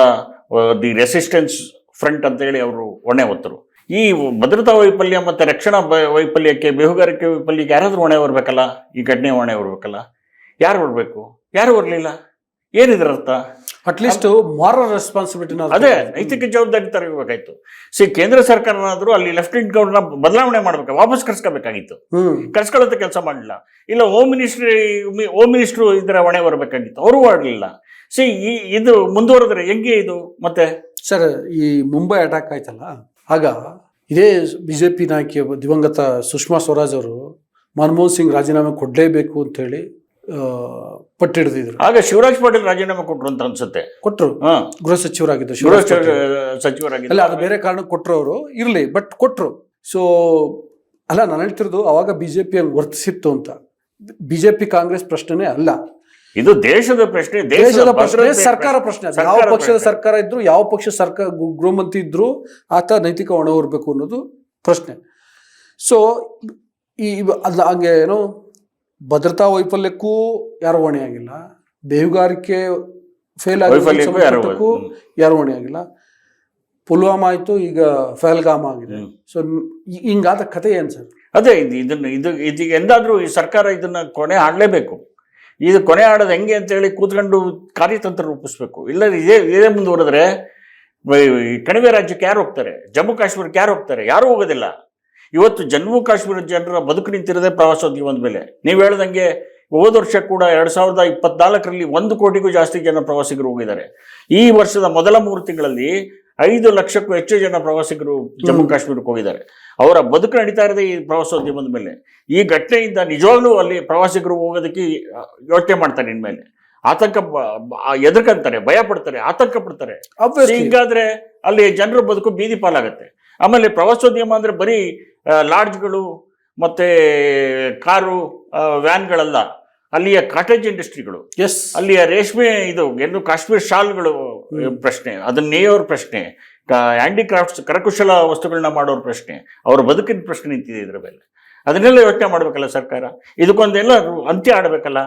ದಿ ರೆಸಿಸ್ಟೆನ್ಸ್ ಫ್ರಂಟ್ ಅಂತೇಳಿ ಅವರು ಹೊಣೆ ಹೊತ್ತರು ಈ ಭದ್ರತಾ ವೈಫಲ್ಯ ಮತ್ತು ರಕ್ಷಣಾ ವೈಫಲ್ಯಕ್ಕೆ ಬೇಹುಗಾರಿಕೆ ವೈಫಲ್ಯಕ್ಕೆ ಯಾರಾದರೂ ಹೊಣೆ ಬರಬೇಕಲ್ಲ? ಈ ಘಟನೆ ಹೊಣೆ ಬರಬೇಕಲ್ಲ? ಯಾರು ಬರಬೇಕು? ಯಾರು ಬರಲಿಲ್ಲ? ಏನಿದ್ರ ಅರ್ಥ? ಅಟ್ಲೀಸ್ಟ್ ಮಾರಲ್ ರೆಸ್ಪಾನ್ಸಿಬಿಲಿಟಿ ಅದೇ ನೈತಿಕ ಜವಾಬ್ದಾರಿ ತರಬೇಕಾಯ್ತು. ಸಿ ಕೇಂದ್ರ ಸರ್ಕಾರನಾದರೂ ಅಲ್ಲಿ ಲೆಫ್ಟಿನೆಂಟ್ ಗವರ್ನರ್ ಬದಲಾವಣೆ ಮಾಡ್ಬೇಕು ವಾಪಸ್ ಕರ್ಸ್ಕೋಬೇಕಾಗಿತ್ತು. ಕರ್ಸ್ಕೊಳ್ಳೋದು ಕೆಲಸ ಮಾಡಲಿಲ್ಲ. ಇಲ್ಲ ಹೋಮ್ ಮಿನಿಸ್ಟ್ರಿ ಹೋಮ್ ಮಿನಿಸ್ಟ್ರು ಇದರ ಹೊಣೆ ಬರಬೇಕಾಗಿತ್ತು. ಅವರು ಮಾಡಲಿಲ್ಲ. ಸಿ ಈ ಇದು ಮುಂದುವರೆದ್ರೆ ಹೆಂಗೆ ಇದು ಮತ್ತೆ? ಸರ್ ಈ ಮುಂಬೈ ಅಟ್ಯಾಕ್ ಆಯ್ತಲ್ಲ? ಆಗ ಇದೇ ಬಿ ಜೆ ಪಿ ನಾಯಕಿ ದಿವಂಗತ ಸುಷ್ಮಾ ಸ್ವರಾಜ್ ಅವರು ಮನಮೋಹನ್ ಸಿಂಗ್ ರಾಜೀನಾಮೆ ಕೊಡಲೇಬೇಕು ಅಂತ ಹೇಳಿ ಪಟ್ಟಿಡ್ದಿದ್ರು. ಆಗ ಶಿವರಾಜ್ ಪಾಟೀಲ್ ರಾಜೀನಾಮೆ ಕೊಟ್ರು ಅಂತ ಅನ್ಸುತ್ತೆ. ಕೊಟ್ಟರು ಗೃಹ ಸಚಿವರಾಗಿದ್ದರು ಶಿವರಾಜ್ ಸಚಿವರಾಗಿ ಅಲ್ಲ ಅದು ಬೇರೆ ಕಾರಣಕ್ಕೆ ಕೊಟ್ಟರು ಅವರು. ಇರಲಿ ಬಟ್ ಕೊಟ್ಟರು ಸೊ ಅಲ್ಲ ನಾನು ಹೇಳ್ತಿರೋದು ಅವಾಗ ಬಿಜೆಪಿ ಹಂಗೆ ವರ್ತಿಸಿತ್ತು ಅಂತ. ಬಿ ಜೆ ಪಿ ಕಾಂಗ್ರೆಸ್ ಪ್ರಶ್ನೆನೇ ಅಲ್ಲ. ಇದು ದೇಶದ ಪ್ರಶ್ನೆ ದೇಶದ ಪ್ರಶ್ನೆ ಸರ್ಕಾರ ಪ್ರಶ್ನೆ. ಯಾವ ಪಕ್ಷದ ಸರ್ಕಾರ ಇದ್ರು ಯಾವ ಪಕ್ಷ ಸರ್ಕಾರ ಗೃಹ ಮಂತ್ರಿ ಇದ್ರು ಆತ ನೈತಿಕ ಹೊಣೆ ಹೊರಬೇಕು ಅನ್ನೋದು ಪ್ರಶ್ನೆ. ಸೊ ಈ ಅದ ಹಂಗೆ ಏನು ಭದ್ರತಾ ವೈಫಲ್ಯಕ್ಕೂ ಯಾರು ಹೊಣೆ ಆಗಿಲ್ಲ. ಬೇಹುಗಾರಿಕೆ ಫೇಲ್ ಆಗಿದ್ದಕ್ಕೂ ಯಾರು ಹೊಣೆ ಆಗಿಲ್ಲ. ಪುಲ್ವಾಮಾ ಆಯ್ತು ಈಗ ಫೆಹಲ್ಗಾಮ ಆಗಿದೆ. ಸೊ ಹಿಂಗಾದ ಕಥೆ ಏನ್ ಸರ್? ಅದೇ ಇದು ಇದನ್ನ ಇದು ಇದೀಗ ಎಂದಾದ್ರೂ ಈ ಸರ್ಕಾರ ಇದನ್ನ ಕೊನೆ ಆಡಲೇಬೇಕು ಇದು ಕೊನೆ ಆಡೋದು ಹೆಂಗೆ ಅಂತ ಹೇಳಿ ಕೂತ್ಕೊಂಡು ಕಾರ್ಯತಂತ್ರ ರೂಪಿಸ್ಬೇಕು. ಇಲ್ಲ ಇದೇ ಇದೇ ಮುಂದುವರೆದ್ರೆ ಕಣಿವೆ ರಾಜ್ಯಕ್ಕೆ ಯಾರು ಹೋಗ್ತಾರೆ? ಜಮ್ಮು ಕಾಶ್ಮೀರಕ್ಕೆ ಯಾರು ಹೋಗ್ತಾರೆ? ಯಾರೂ ಹೋಗೋದಿಲ್ಲ. ಇವತ್ತು ಜಮ್ಮು ಕಾಶ್ಮೀರ ಜನರ ಬದುಕು ನಿಂತಿರೋದೇ ಪ್ರವಾಸೋದ್ಯಮದ ಮೇಲೆ ನೀವು ಹೇಳ್ದಂಗೆ ಹೋದ ವರ್ಷ ಕೂಡ ಎರಡು ಸಾವಿರದ ಇಪ್ಪತ್ನಾಲ್ಕರಲ್ಲಿ ಒಂದು ಕೋಟಿಗೂ ಜಾಸ್ತಿ ಜನ ಪ್ರವಾಸಿಗರು ಹೋಗಿದ್ದಾರೆ. ಈ ವರ್ಷದ ಮೊದಲ ಮೂರು ತಿಂಗಳಲ್ಲಿ ಐದು ಲಕ್ಷಕ್ಕೂ ಹೆಚ್ಚು ಜನ ಪ್ರವಾಸಿಗರು ಜಮ್ಮು ಕಾಶ್ಮೀರಕ್ಕೆ ಹೋಗಿದ್ದಾರೆ. ಅವರ ಬದುಕು ನಡೀತಾ ಇರೋದೇ ಈ ಪ್ರವಾಸೋದ್ಯಮದ ಮೇಲೆ. ಈ ಘಟನೆಯಿಂದ ನಿಜವಾಗ್ಲೂ ಅಲ್ಲಿ ಪ್ರವಾಸಿಗರು ಹೋಗೋದಕ್ಕೆ ಯೋಚನೆ ಮಾಡ್ತಾರೆ ಇನ್ಮೇಲೆ ಆತಂಕ ಎದುರ್ಕಂತಾರೆ ಭಯ ಪಡ್ತಾರೆ ಆತಂಕ ಪಡ್ತಾರೆ. ಹಿಂಗಾದ್ರೆ ಅಲ್ಲಿ ಜನರ ಬದುಕು ಬೀದಿ ಪಾಲಾಗತ್ತೆ. ಆಮೇಲೆ ಪ್ರವಾಸೋದ್ಯಮ ಅಂದ್ರೆ ಬರೀ ಲಾಡ್ಜ್ಗಳು ಮತ್ತೆ ಕಾರು ವ್ಯಾನ್ಗಳಲ್ಲ. ಅಲ್ಲಿಯ ಕಾಟೇಜ್ ಇಂಡಸ್ಟ್ರಿಗಳು ಎಸ್ ಅಲ್ಲಿಯ ರೇಷ್ಮೆ ಇದು ಏನು ಕಾಶ್ಮೀರ್ ಶಾಲ್ಗಳು ಪ್ರಶ್ನೆ ಅದನ್ನ ನೇಯೋರ್ ಪ್ರಶ್ನೆ. ಹ್ಯಾಂಡಿಕ್ರಾಫ್ಟ್ಸ್ ಕರಕುಶಲ ವಸ್ತುಗಳನ್ನ ಮಾಡೋರ್ ಪ್ರಶ್ನೆ. ಅವ್ರ ಬದುಕಿನ ಪ್ರಶ್ನೆ ನಿಂತಿದೆ ಇದ್ರ ಮೇಲೆ. ಅದನ್ನೆಲ್ಲ ಯೋಚನೆ ಮಾಡ್ಬೇಕಲ್ಲ ಸರ್ಕಾರ? ಇದಕ್ಕೊಂದೆಲ್ಲ ಅಂತ್ಯ ಆಡಬೇಕಲ್ಲ?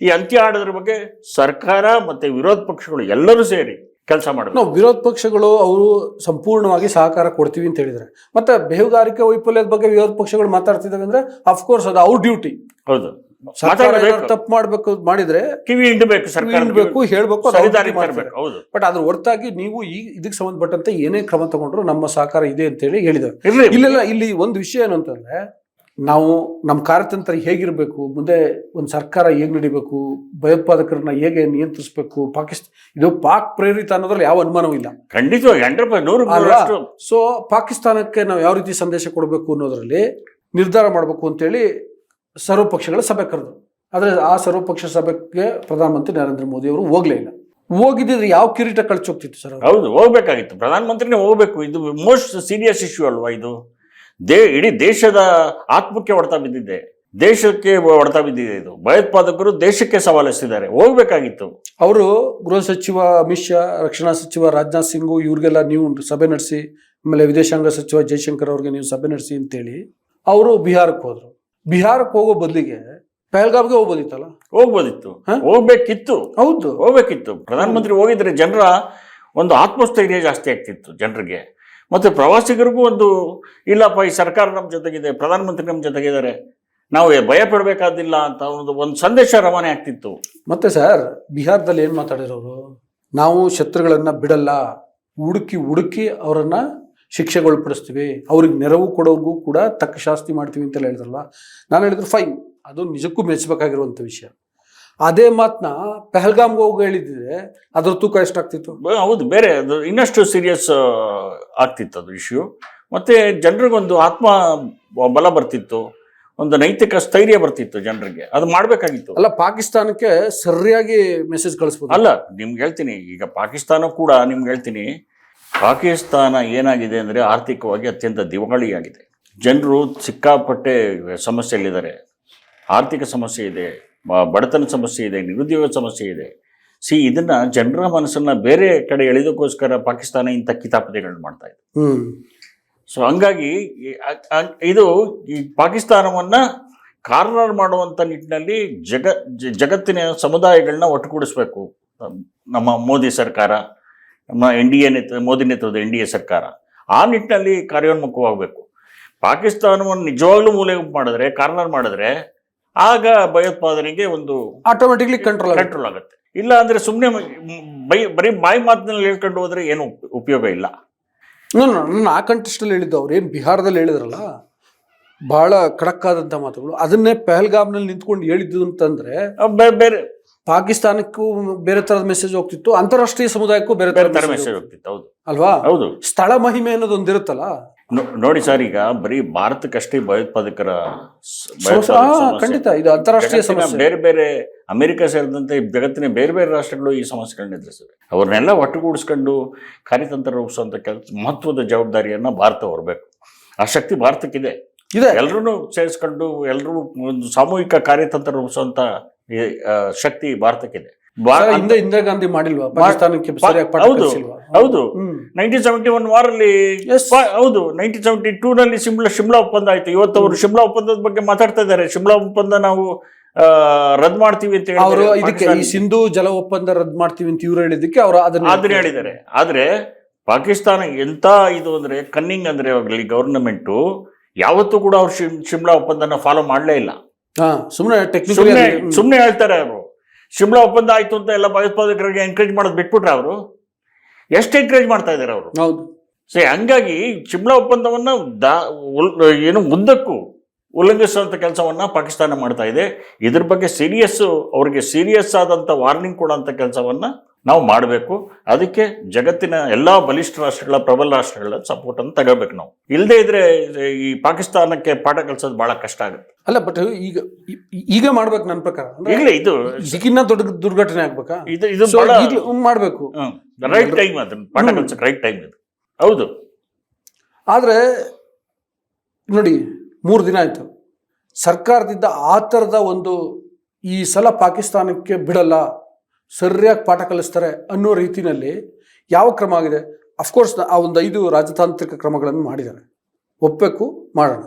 ಈ ಅಂತ್ಯ ಆಡೋದ್ರ ಬಗ್ಗೆ ಸರ್ಕಾರ ಮತ್ತೆ ವಿರೋಧ ಪಕ್ಷಗಳು ಎಲ್ಲರೂ ಸೇರಿ ಕೆಲಸ ಮಾಡಬೇಕು. ನಾವು ವಿರೋಧ ಪಕ್ಷಗಳು ಅವರು ಸಂಪೂರ್ಣವಾಗಿ ಸಹಕಾರ ಕೊಡ್ತೀವಿ ಅಂತ ಹೇಳಿದ್ರೆ ಮತ್ತೆ ಬೇಹುಗಾರಿಕೆ ವೈಫಲ್ಯದ ಬಗ್ಗೆ ವಿರೋಧ ಪಕ್ಷಗಳು ಮಾತಾಡ್ತಿದ್ದಾವೆ ಅಂದ್ರೆ ಅಫ್ಕೋರ್ಸ್ ಅದು ಅವ್ರ ಡ್ಯೂಟಿ ಹೌದು. ತಪ್ಪು ಮಾಡ್ಬೇಕು ಮಾಡಿದ್ರೆ ಕಿವಿ ಹಿಂಡಬೇಕು ಸರ್ಕಾರ ಬೇಕು ಹೇಳ್ಬೇಕು ಹೌದು. ಬಟ್ ಅದ್ರ ಹೊರತಾಗಿ ನೀವು ಈ ಇದಕ್ಕೆ ಸಂಬಂಧಪಟ್ಟಂತೆ ಏನೇ ಕ್ರಮ ತಗೊಂಡ್ರು ನಮ್ಮ ಸಹಕಾರ ಇದೆ ಅಂತ ಹೇಳಿ ಹೇಳಿದ್ದಾರೆ. ಇಲ್ಲ ಇಲ್ಲೆಲ್ಲ ಇಲ್ಲಿ ಒಂದು ವಿಷಯ ಏನು ಅಂತಂದ್ರೆ ನಾವು ನಮ್ಮ ಕಾರ್ಯತಂತ್ರ ಹೇಗಿರಬೇಕು ಮುಂದೆ ಒಂದು ಸರ್ಕಾರ ಹೇಗೆ ನಡಿಬೇಕು ಭಯೋತ್ಪಾದಕರನ್ನ ಹೇಗೆ ನಿಯಂತ್ರಿಸಬೇಕು ಪಾಕಿಸ್ತಾನ ಇದು ಪಾಕ್ ಪ್ರೇರಿತ ಅನ್ನೋದ್ರಲ್ಲಿ ಯಾವ ಅನುಮಾನವೂ ಇಲ್ಲ. ಖಂಡಿತವಾಗಿ ಸೊ ಪಾಕಿಸ್ತಾನಕ್ಕೆ ನಾವು ಯಾವ ರೀತಿ ಸಂದೇಶ ಕೊಡಬೇಕು ಅನ್ನೋದ್ರಲ್ಲಿ ನಿರ್ಧಾರ ಮಾಡಬೇಕು ಅಂತೇಳಿ ಸರ್ವಪಕ್ಷಗಳ ಸಭೆ ಕರೆದು. ಆದರೆ ಆ ಸರ್ವಪಕ್ಷ ಸಭೆಗೆ ಪ್ರಧಾನಮಂತ್ರಿ ನರೇಂದ್ರ ಮೋದಿ ಅವರು ಹೋಗ್ಲೇ ಇಲ್ಲ. ಹೋಗಿದ್ರೆ ಯಾವ ಕಿರೀಟ ಕಳ್ಚೋಗ್ತಿತ್ತು ಸರ್ ಹೌದು ಹೋಗ್ಬೇಕಾಗಿತ್ತು. ಪ್ರಧಾನಮಂತ್ರಿನೇ ಹೋಗ್ಬೇಕು. ಇದು ಮೋಸ್ಟ್ ಸೀರಿಯಸ್ ಇಶ್ಯೂ ಅಲ್ವಾ ಇದು? ದೇ ಇಡೀ ದೇಶದ ಆತ್ಮಕ್ಕೆ ಹೊಡೆತ ಬಿದ್ದಿದೆ. ದೇಶಕ್ಕೆ ಹೊಡೆತ ಬಿದ್ದಿದೆ ಇದು. ಭಯೋತ್ಪಾದಕರು ದೇಶಕ್ಕೆ ಸವಾಲಿಸ್ತಿದ್ದಾರೆ ಹೋಗ್ಬೇಕಾಗಿತ್ತು. ಅವರು ಗೃಹ ಸಚಿವ ಅಮಿತ್ ಶಾ ರಕ್ಷಣಾ ಸಚಿವ ರಾಜನಾಥ್ ಸಿಂಗು ಇವ್ರಿಗೆಲ್ಲ ನೀವು ಸಭೆ ನಡೆಸಿ ಆಮೇಲೆ ವಿದೇಶಾಂಗ ಸಚಿವ ಜೈಶಂಕರ್ ಅವ್ರಿಗೆ ನೀವು ಸಭೆ ನಡೆಸಿ ಅಂತೇಳಿ ಅವರು ಬಿಹಾರಕ್ಕೆ ಹೋದ್ರು. ಬಿಹಾರಕ್ಕೆ ಹೋಗೋ ಬದಲಿಗೆ ಪಹಲ್ಗಾಮ್ಗೆ ಹೋಗ್ಬೋದಿತ್ತಲ್ಲ? ಹೋಗ್ಬೋದಿತ್ತು. ಹ? ಹೋಗ್ಬೇಕಿತ್ತು. ಹೌದು. ಹೋಗ್ಬೇಕಿತ್ತು. ಪ್ರಧಾನಮಂತ್ರಿ ಹೋಗಿದ್ರೆ ಜನರ ಒಂದು ಆತ್ಮಸ್ಥೈರ್ಯ ಜಾಸ್ತಿ ಆಗ್ತಿತ್ತು ಜನರಿಗೆ. ಮತ್ತೆ ಪ್ರವಾಸಿಗರಿಗೂ ಒಂದು ಇಲ್ಲಪ್ಪ ಈ ಸರ್ಕಾರ ನಮ್ಮ ಜೊತೆಗಿದೆ ಪ್ರಧಾನಮಂತ್ರಿ ನಮ್ಮ ಜೊತೆಗಿದ್ದಾರೆ ನಾವು ಭಯ ಪಡಬೇಕಾದಿಲ್ಲ ಅಂತ ಒಂದು ಒಂದು ಸಂದೇಶ ರವಾನೆ ಆಗ್ತಿತ್ತು. ಮತ್ತೆ ಸರ್ ಬಿಹಾರದಲ್ಲಿ ಏನು ಮಾತಾಡಿರೋರು? ನಾವು ಶತ್ರುಗಳನ್ನು ಬಿಡಲ್ಲ ಹುಡುಕಿ ಹುಡುಕಿ ಅವರನ್ನ ಶಿಕ್ಷೆಗೊಳಪಡಿಸ್ತೀವಿ ಅವ್ರಿಗೆ ನೆರವು ಕೊಡೋರ್ಗೂ ಕೂಡ ತಕ್ಕ ಶಾಸ್ತಿ ಮಾಡ್ತೀವಿ ಅಂತೆಲ್ಲ ಹೇಳಿದ್ರಲ್ಲ ನಾನು ಹೇಳಿದ್ರು ಫೈನ್ ಅದು ನಿಜಕ್ಕೂ ಮೆಚ್ಚಬೇಕಾಗಿರುವಂಥ ವಿಷಯ. ಅದೇ ಮಾತನ್ನ ಪೆಹಲ್ಗಾಮ್ಗೆ ಹೋಗಿ ಹೇಳಿದ್ರೆ ಅದ್ರ ತೂಕ ಎಷ್ಟಾಗ್ತಿತ್ತು? ಹೌದು ಬೇರೆ ಅದು ಇನ್ನಷ್ಟು ಸೀರಿಯಸ್ ಆಗ್ತಿತ್ತು ಅದು ಇಶ್ಯೂ ಮತ್ತೆ ಜನರಿಗೊಂದು ಆತ್ಮ ಬಲ ಬರ್ತಿತ್ತು ಒಂದು ನೈತಿಕ ಸ್ಥೈರ್ಯ ಬರ್ತಿತ್ತು ಜನರಿಗೆ ಅದು ಮಾಡಬೇಕಾಗಿತ್ತು. ಅಲ್ಲ ಪಾಕಿಸ್ತಾನಕ್ಕೆ ಸರಿಯಾಗಿ ಮೆಸೇಜ್ ಕಳಿಸ್ಬೋದು. ಅಲ್ಲ ನಿಮ್ಗೆ ಹೇಳ್ತೀನಿ ಈಗ ಪಾಕಿಸ್ತಾನ ಕೂಡ ನಿಮ್ಗೆ ಹೇಳ್ತೀನಿ ಪಾಕಿಸ್ತಾನ ಏನಾಗಿದೆ ಅಂದರೆ ಆರ್ಥಿಕವಾಗಿ ಅತ್ಯಂತ ದಿವಾಳಿಯಾಗಿದೆ. ಜನರು ಸಿಕ್ಕಾಪಟ್ಟೆ ಸಮಸ್ಯೆಯಲ್ಲಿದ್ದಾರೆ. ಆರ್ಥಿಕ ಸಮಸ್ಯೆ ಇದೆ ಬಡತನ ಸಮಸ್ಯೆ ಇದೆ ನಿರುದ್ಯೋಗ ಸಮಸ್ಯೆ ಇದೆ. ಸಿ ಇದನ್ನ ಜನರ ಮನಸ್ಸನ್ನ ಬೇರೆ ಕಡೆ ಎಳೆದಕ್ಕೋಸ್ಕರ ಪಾಕಿಸ್ತಾನ ಇಂಥ ಕಿತಾಪತಿಗಳನ್ನ ಮಾಡ್ತಾ ಇದೆ. ಸೊ ಹಂಗಾಗಿ ಇದು ಈ ಪಾಕಿಸ್ತಾನವನ್ನ ಕಾರ್ನರ್ ಮಾಡುವಂತ ನಿಟ್ಟಿನಲ್ಲಿ ಜಗ ಜಗತ್ತಿನ ಸಮುದಾಯಗಳನ್ನ ಒಟ್ಟುಗೂಡಿಸ್ಬೇಕು. ನಮ್ಮ ಮೋದಿ ಸರ್ಕಾರ. ನಮ್ಮ ಎನ್ ಡಿ ಎ ನೇತೃ ಮೋದಿ ನೇತೃತ್ವದ ಎನ್ ಡಿ ಎ ಸರ್ಕಾರ. ಆ ನಿಟ್ಟಿನಲ್ಲಿ ಕಾರ್ಯೋನ್ಮುಖವಾಗಬೇಕು. ಪಾಕಿಸ್ತಾನವನ್ನು ನಿಜವಾಗ್ಲೂ ಮೂಲೆ ಮಾಡಿದ್ರೆ ಕಾರ್ನರ್ ಮಾಡಿದ್ರೆ ಆಗ ಭಯೋತ್ಪಾದನೆಗೆ ಒಂದು ಆಟೋಮೆಟಿಕ್ಲಿ ಕಂಟ್ರೋಲ್ ಕಂಟ್ರೋಲ್ ಆಗುತ್ತೆ. ಇಲ್ಲ ಅಂದ್ರೆ ಸುಮ್ಮನೆ ಬೈ ಬರೀ ಬಾಯಿ ಮಾತಿನಲ್ಲಿ ಹೇಳ್ಕೊಂಡು ಹೋದ್ರೆ ಏನು ಉಪ- ಉಪಯೋಗ ಇಲ್ಲ. ನಾನು ಆ ಕಂಟೆಸ್ಟಲ್ಲಿ ಹೇಳಿದ್ದು ಅವ್ರು. ಏನು ಬಿಹಾರದಲ್ಲಿ ಹೇಳಿದ್ರಲ್ಲ? ಬಹಳ ಖಡಕ್ ಆದಂಥ ಮಾತುಗಳು. ಅದನ್ನೇ ಪೆಹಲ್ಗಾಮ್ನಲ್ಲಿ ನಿಂತ್ಕೊಂಡು ಹೇಳಿದ್ದು ಅಂತಂದ್ರೆ ಬೇರೆ ಪಾಕಿಸ್ತಾನಕ್ಕೂ ಬೇರೆ ತರದ ಮೆಸೇಜ್ ಹೋಗ್ತಿತ್ತು ಅಂತಾರಾಷ್ಟ್ರೀಯ ಸಮುದಾಯಕ್ಕೂ ಬೇರೆ ತರ ಮೆಸೇಜ್ ಹೋಗ್ತಿತ್ತು. ಹೌದು. ಅಲ್ವಾ? ಹೌದು. ಸ್ಥಳ ಮಹಿಮೆ ಅನ್ನೋದು ಒಂದಿರುತ್ತಲ್ಲ? ನೋಡಿ ಸರ್ ಈಗ ಬರೀ ಭಾರತಕ್ಕಷ್ಟೇ ಭಯೋತ್ಪಾದಕರ. ಖಂಡಿತ ಇದು ಅಂತಾರಾಷ್ಟ್ರೀಯ ಸಮಸ್ಯೆ. ಬೇರೆ ಬೇರೆ ಅಮೆರಿಕ ಸೇರಿದಂತೆ ಜಗತ್ತಿನ ಬೇರೆ ಬೇರೆ ರಾಷ್ಟ್ರಗಳು ಈ ಸಮಸ್ಯೆಗಳನ್ನ ಎದುರಿಸಿವೆ. ಅವ್ರನ್ನೆಲ್ಲ ಒಟ್ಟುಗೂಡಿಸ್ಕೊಂಡು ಕಾರ್ಯತಂತ್ರ ರೂಪಿಸುವಂತ ಕೆಲಸ ಮಹತ್ವದ ಜವಾಬ್ದಾರಿಯನ್ನ ಭಾರತ ಹೊರಬೇಕು. ಆ ಶಕ್ತಿ ಭಾರತಕ್ಕಿದೆ. ಇದೆ. ಎಲ್ಲರೂ ಸೇರಿಸ್ಕೊಂಡು ಎಲ್ಲರೂ ಒಂದು ಸಾಮೂಹಿಕ ಕಾರ್ಯತಂತ್ರ ರೂಪಿಸುವಂತ ಶಕ್ತಿ ಭಾರತಕ್ಕಿದೆ. ಹಿಂದೆ ಇಂದಿರಾ ಗಾಂಧಿ ಮಾಡಿಲ್ವಾ? ಪಾಕಿಸ್ತಾನಕ್ಕೆ ಹೌದು ಹೌದು. ನೈನ್ಟೀನ್ ಸೆವೆಂಟಿ ಒನ್ ವಾರಲ್ಲಿ. ಹೌದು ನೈನ್ಟೀನ್ ಸೆವೆಂಟಿ ಟೂ ನಲ್ಲಿ ಶಿಮ್ಲಾ ಶಿಮ್ಲಾ ಒಪ್ಪಂದ ಆಯ್ತು. ಇವತ್ತು ಅವರು ಶಿಮ್ಲಾ ಒಪ್ಪಂದದ ಬಗ್ಗೆ ಮಾತಾಡ್ತಾ ಇದ್ದಾರೆ. ಶಿಮ್ಲಾ ಒಪ್ಪಂದ ನಾವು ರದ್ದು ಮಾಡ್ತೀವಿ ಅಂತ ಹೇಳಿ ಅವರು ಇದಕ್ಕೆ ಈ ಸಿಂಧು ಜಲ ಒಪ್ಪಂದ ರದ್ದು ಮಾಡ್ತೀವಿ ಅಂತ ಇವ್ರು ಹೇಳಿದ್ದಕ್ಕೆ ಅವರು ಅದನ್ನ ಆದ್ರೆ ಹೇಳಿದ್ದಾರೆ. ಆದ್ರೆ ಪಾಕಿಸ್ತಾನ ಎಂತ ಇದು ಅಂದ್ರೆ ಕನ್ನಿಂಗ್ ಅಂದ್ರೆ ಆಗಲಿ ಗವರ್ನಮೆಂಟು ಯಾವತ್ತೂ ಕೂಡ ಅವ್ರು ಶಿಮ್ ಶಿಮ್ಲಾ ಒಪ್ಪಂದನ ಫಾಲೋ ಮಾಡಲೇ ಇಲ್ಲ. ಸುಮ್ಮನೆ ಸುಮ್ಮನೆ ಸುಮ್ಮನೆ ಹೇಳ್ತಾರೆ ಅವರು. ಶಿಮ್ಲಾ ಒಪ್ಪಂದ ಆಯ್ತು ಅಂತ ಎಲ್ಲ ಭಯೋತ್ಪಾದಕರಿಗೆ ಎನ್ಕರೇಜ್ ಮಾಡೋದು ಬಿಟ್ಬಿಟ್ರೆ ಅವರು. ಎಷ್ಟು ಎನ್ಕರೇಜ್ ಮಾಡ್ತಾ ಇದ್ದಾರೆ ಅವರು? ಹೌದು. ಸೊ ಹಂಗಾಗಿ ಶಿಮ್ಲಾ ಒಪ್ಪಂದವನ್ನ ದಾ ಏನು ಮುಂದಕ್ಕೂ ಉಲ್ಲಂಘಿಸುವಂತ ಕೆಲಸವನ್ನು ಪಾಕಿಸ್ತಾನ ಮಾಡ್ತಾ ಇದೆ. ಇದ್ರ ಬಗ್ಗೆ ಸೀರಿಯಸ್ಸು ಅವರಿಗೆ ಸೀರಿಯಸ್ ಆದಂಥ ವಾರ್ನಿಂಗ್ ಕೊಡೋಂಥ ಕೆಲಸವನ್ನು ನಾವು ಮಾಡಬೇಕು. ಅದಕ್ಕೆ ಜಗತ್ತಿನ ಎಲ್ಲಾ ಬಲಿಷ್ಠ ರಾಷ್ಟ್ರಗಳ ಪ್ರಬಲ ರಾಷ್ಟ್ರಗಳ ಸಪೋರ್ಟ್ ಅನ್ನು ತಗೋಬೇಕು ನಾವು. ಇಲ್ಲದೇ ಇದ್ರೆ ಈ ಪಾಕಿಸ್ತಾನಕ್ಕೆ ಪಾಠ ಕಲಿಸೋದು ಭಾಳ ಕಷ್ಟ ಆಗುತ್ತೆ. ಅಲ್ಲ ಬಟ್ ಈಗ ಈಗ ಮಾಡ್ಬೇಕು ನನ್ನ ಪ್ರಕಾರ. ಇಲ್ಲ ಇದು ಇದಕ್ಕಿನ್ನ ದೊಡ್ಡ ದುರ್ಘಟನೆ ಆಗ್ಬೇಕಾ? ಇದು ಇದು ಮಾಡಬೇಕು. ರೈಟ್ ಟೈಮ್ ಅದನ್ನ ಪಾಠ ಹ್ಮ್. ಕಲಿಸಕ್ಕೆ ರೈಟ್ ಟೈಮ್ ಇದು. ಹೌದು. ಆದರೆ ನೋಡಿ ಮೂರು ದಿನ ಆಯಿತು. ಸರ್ಕಾರದಿಂದ ಆ ಥರದ ಒಂದು ಈ ಸಲ ಪಾಕಿಸ್ತಾನಕ್ಕೆ ಬಿಡಲ್ಲ, ಸರಿಯಾಗಿ ಪಾಠ ಕಲಿಸ್ತಾರೆ ಅನ್ನೋ ರೀತಿಯಲ್ಲಿ ಯಾವ ಕ್ರಮ ಆಗಿದೆ? ಅಫ್ಕೋರ್ಸ್ ಆ ಒಂದು ಐದು ರಾಜತಾಂತ್ರಿಕ ಕ್ರಮಗಳನ್ನು ಮಾಡಿದ್ದಾರೆ. ಒಪ್ಪಬೇಕು ಮಾಡೋಣ.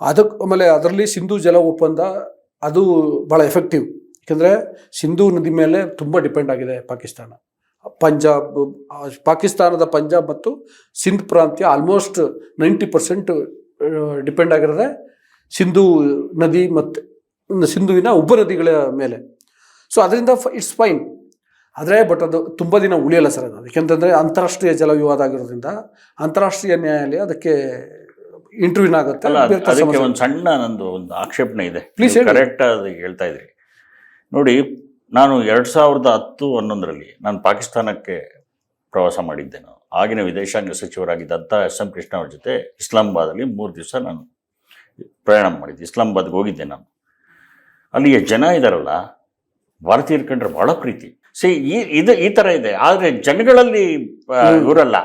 ಅದಕ್ಕೆ ಆಮೇಲೆ ಅದರಲ್ಲಿ ಸಿಂಧು ಜಲ ಒಪ್ಪಂದ, ಅದು ಭಾಳ ಎಫೆಕ್ಟಿವ್ ಯಾಕೆಂದರೆ ಸಿಂಧು ನದಿ ಮೇಲೆ ತುಂಬ ಡಿಪೆಂಡ್ ಆಗಿದೆ ಪಾಕಿಸ್ತಾನ. ಪಂಜಾಬ್ ಪಾಕಿಸ್ತಾನದ ಪಂಜಾಬ್ ಮತ್ತು ಸಿಂಧ್ ಪ್ರಾಂತ್ಯ ಆಲ್ಮೋಸ್ಟ್ ನೈಂಟಿ ಪರ್ಸೆಂಟ್ ಡಿಪೆಂಡ್ ಆಗಿರೋದೆ ಸಿಂಧು ನದಿ ಮತ್ತು ಸಿಂಧುವಿನ ಸಿಂಧುವಿನ ಉಪನದಿಗಳ ಮೇಲೆ. ಸೊ ಅದರಿಂದ ಇಟ್ಸ್ ಫೈನ್ ಆದರೆ ಬಟ್ ಅದು ತುಂಬ ದಿನ ಉಳಿಯಲ್ಲ ಸರ್ ಅದು. ಯಾಕೆಂತಂದರೆ ಅಂತಾರಾಷ್ಟ್ರೀಯ ಜಲ ವಿವಾದ ಆಗಿರೋದ್ರಿಂದ ಅಂತಾರಾಷ್ಟ್ರೀಯ ನ್ಯಾಯಾಲಯ ಅದಕ್ಕೆ ಇಂಟರ್ವ್ಯೂನ್ ಆಗುತ್ತೆ. ಅದಕ್ಕೆ ಒಂದು ಸಣ್ಣ ನಂದು ಒಂದು ಆಕ್ಷೇಪಣೆ ಇದೆ. ಪ್ಲೀಸ್ ಹೇಳಿ. ಕರೆಕ್ಟ್ ಹೇಳ್ತಾ ಇದ್ರಿ. ನೋಡಿ ನಾನು ಎರಡು ಸಾವಿರದ ಹತ್ತು ಹನ್ನೊಂದರಲ್ಲಿ ನಾನು ಪಾಕಿಸ್ತಾನಕ್ಕೆ ಪ್ರವಾಸ ಮಾಡಿದ್ದೆ ನಾನು ಆಗಿನ ವಿದೇಶಾಂಗ ಸಚಿವರಾಗಿದ್ದಂಥ ಎಸ್ ಎಂ ಕೃಷ್ಣ ಅವ್ರ ಜೊತೆ ಇಸ್ಲಾಮಾಬಾದಲ್ಲಿ ಮೂರು ದಿವಸ ನಾನು ಪ್ರಯಾಣ ಮಾಡಿದ್ದೆ. ಇಸ್ಲಾಮಾಬಾದ್ಗೆ ಹೋಗಿದ್ದೆ ನಾನು. ಅಲ್ಲಿಯ ಜನ ಇದಾರಲ್ಲ ಭಾರತೀಯರ ಕಂಡ್ರೆ ಬಹಳ ಪ್ರೀತಿ. ಸಿ ಈ ಇದು ಈ ಥರ ಇದೆ. ಆದರೆ ಜನಗಳಲ್ಲಿ. ಇವರಲ್ಲ.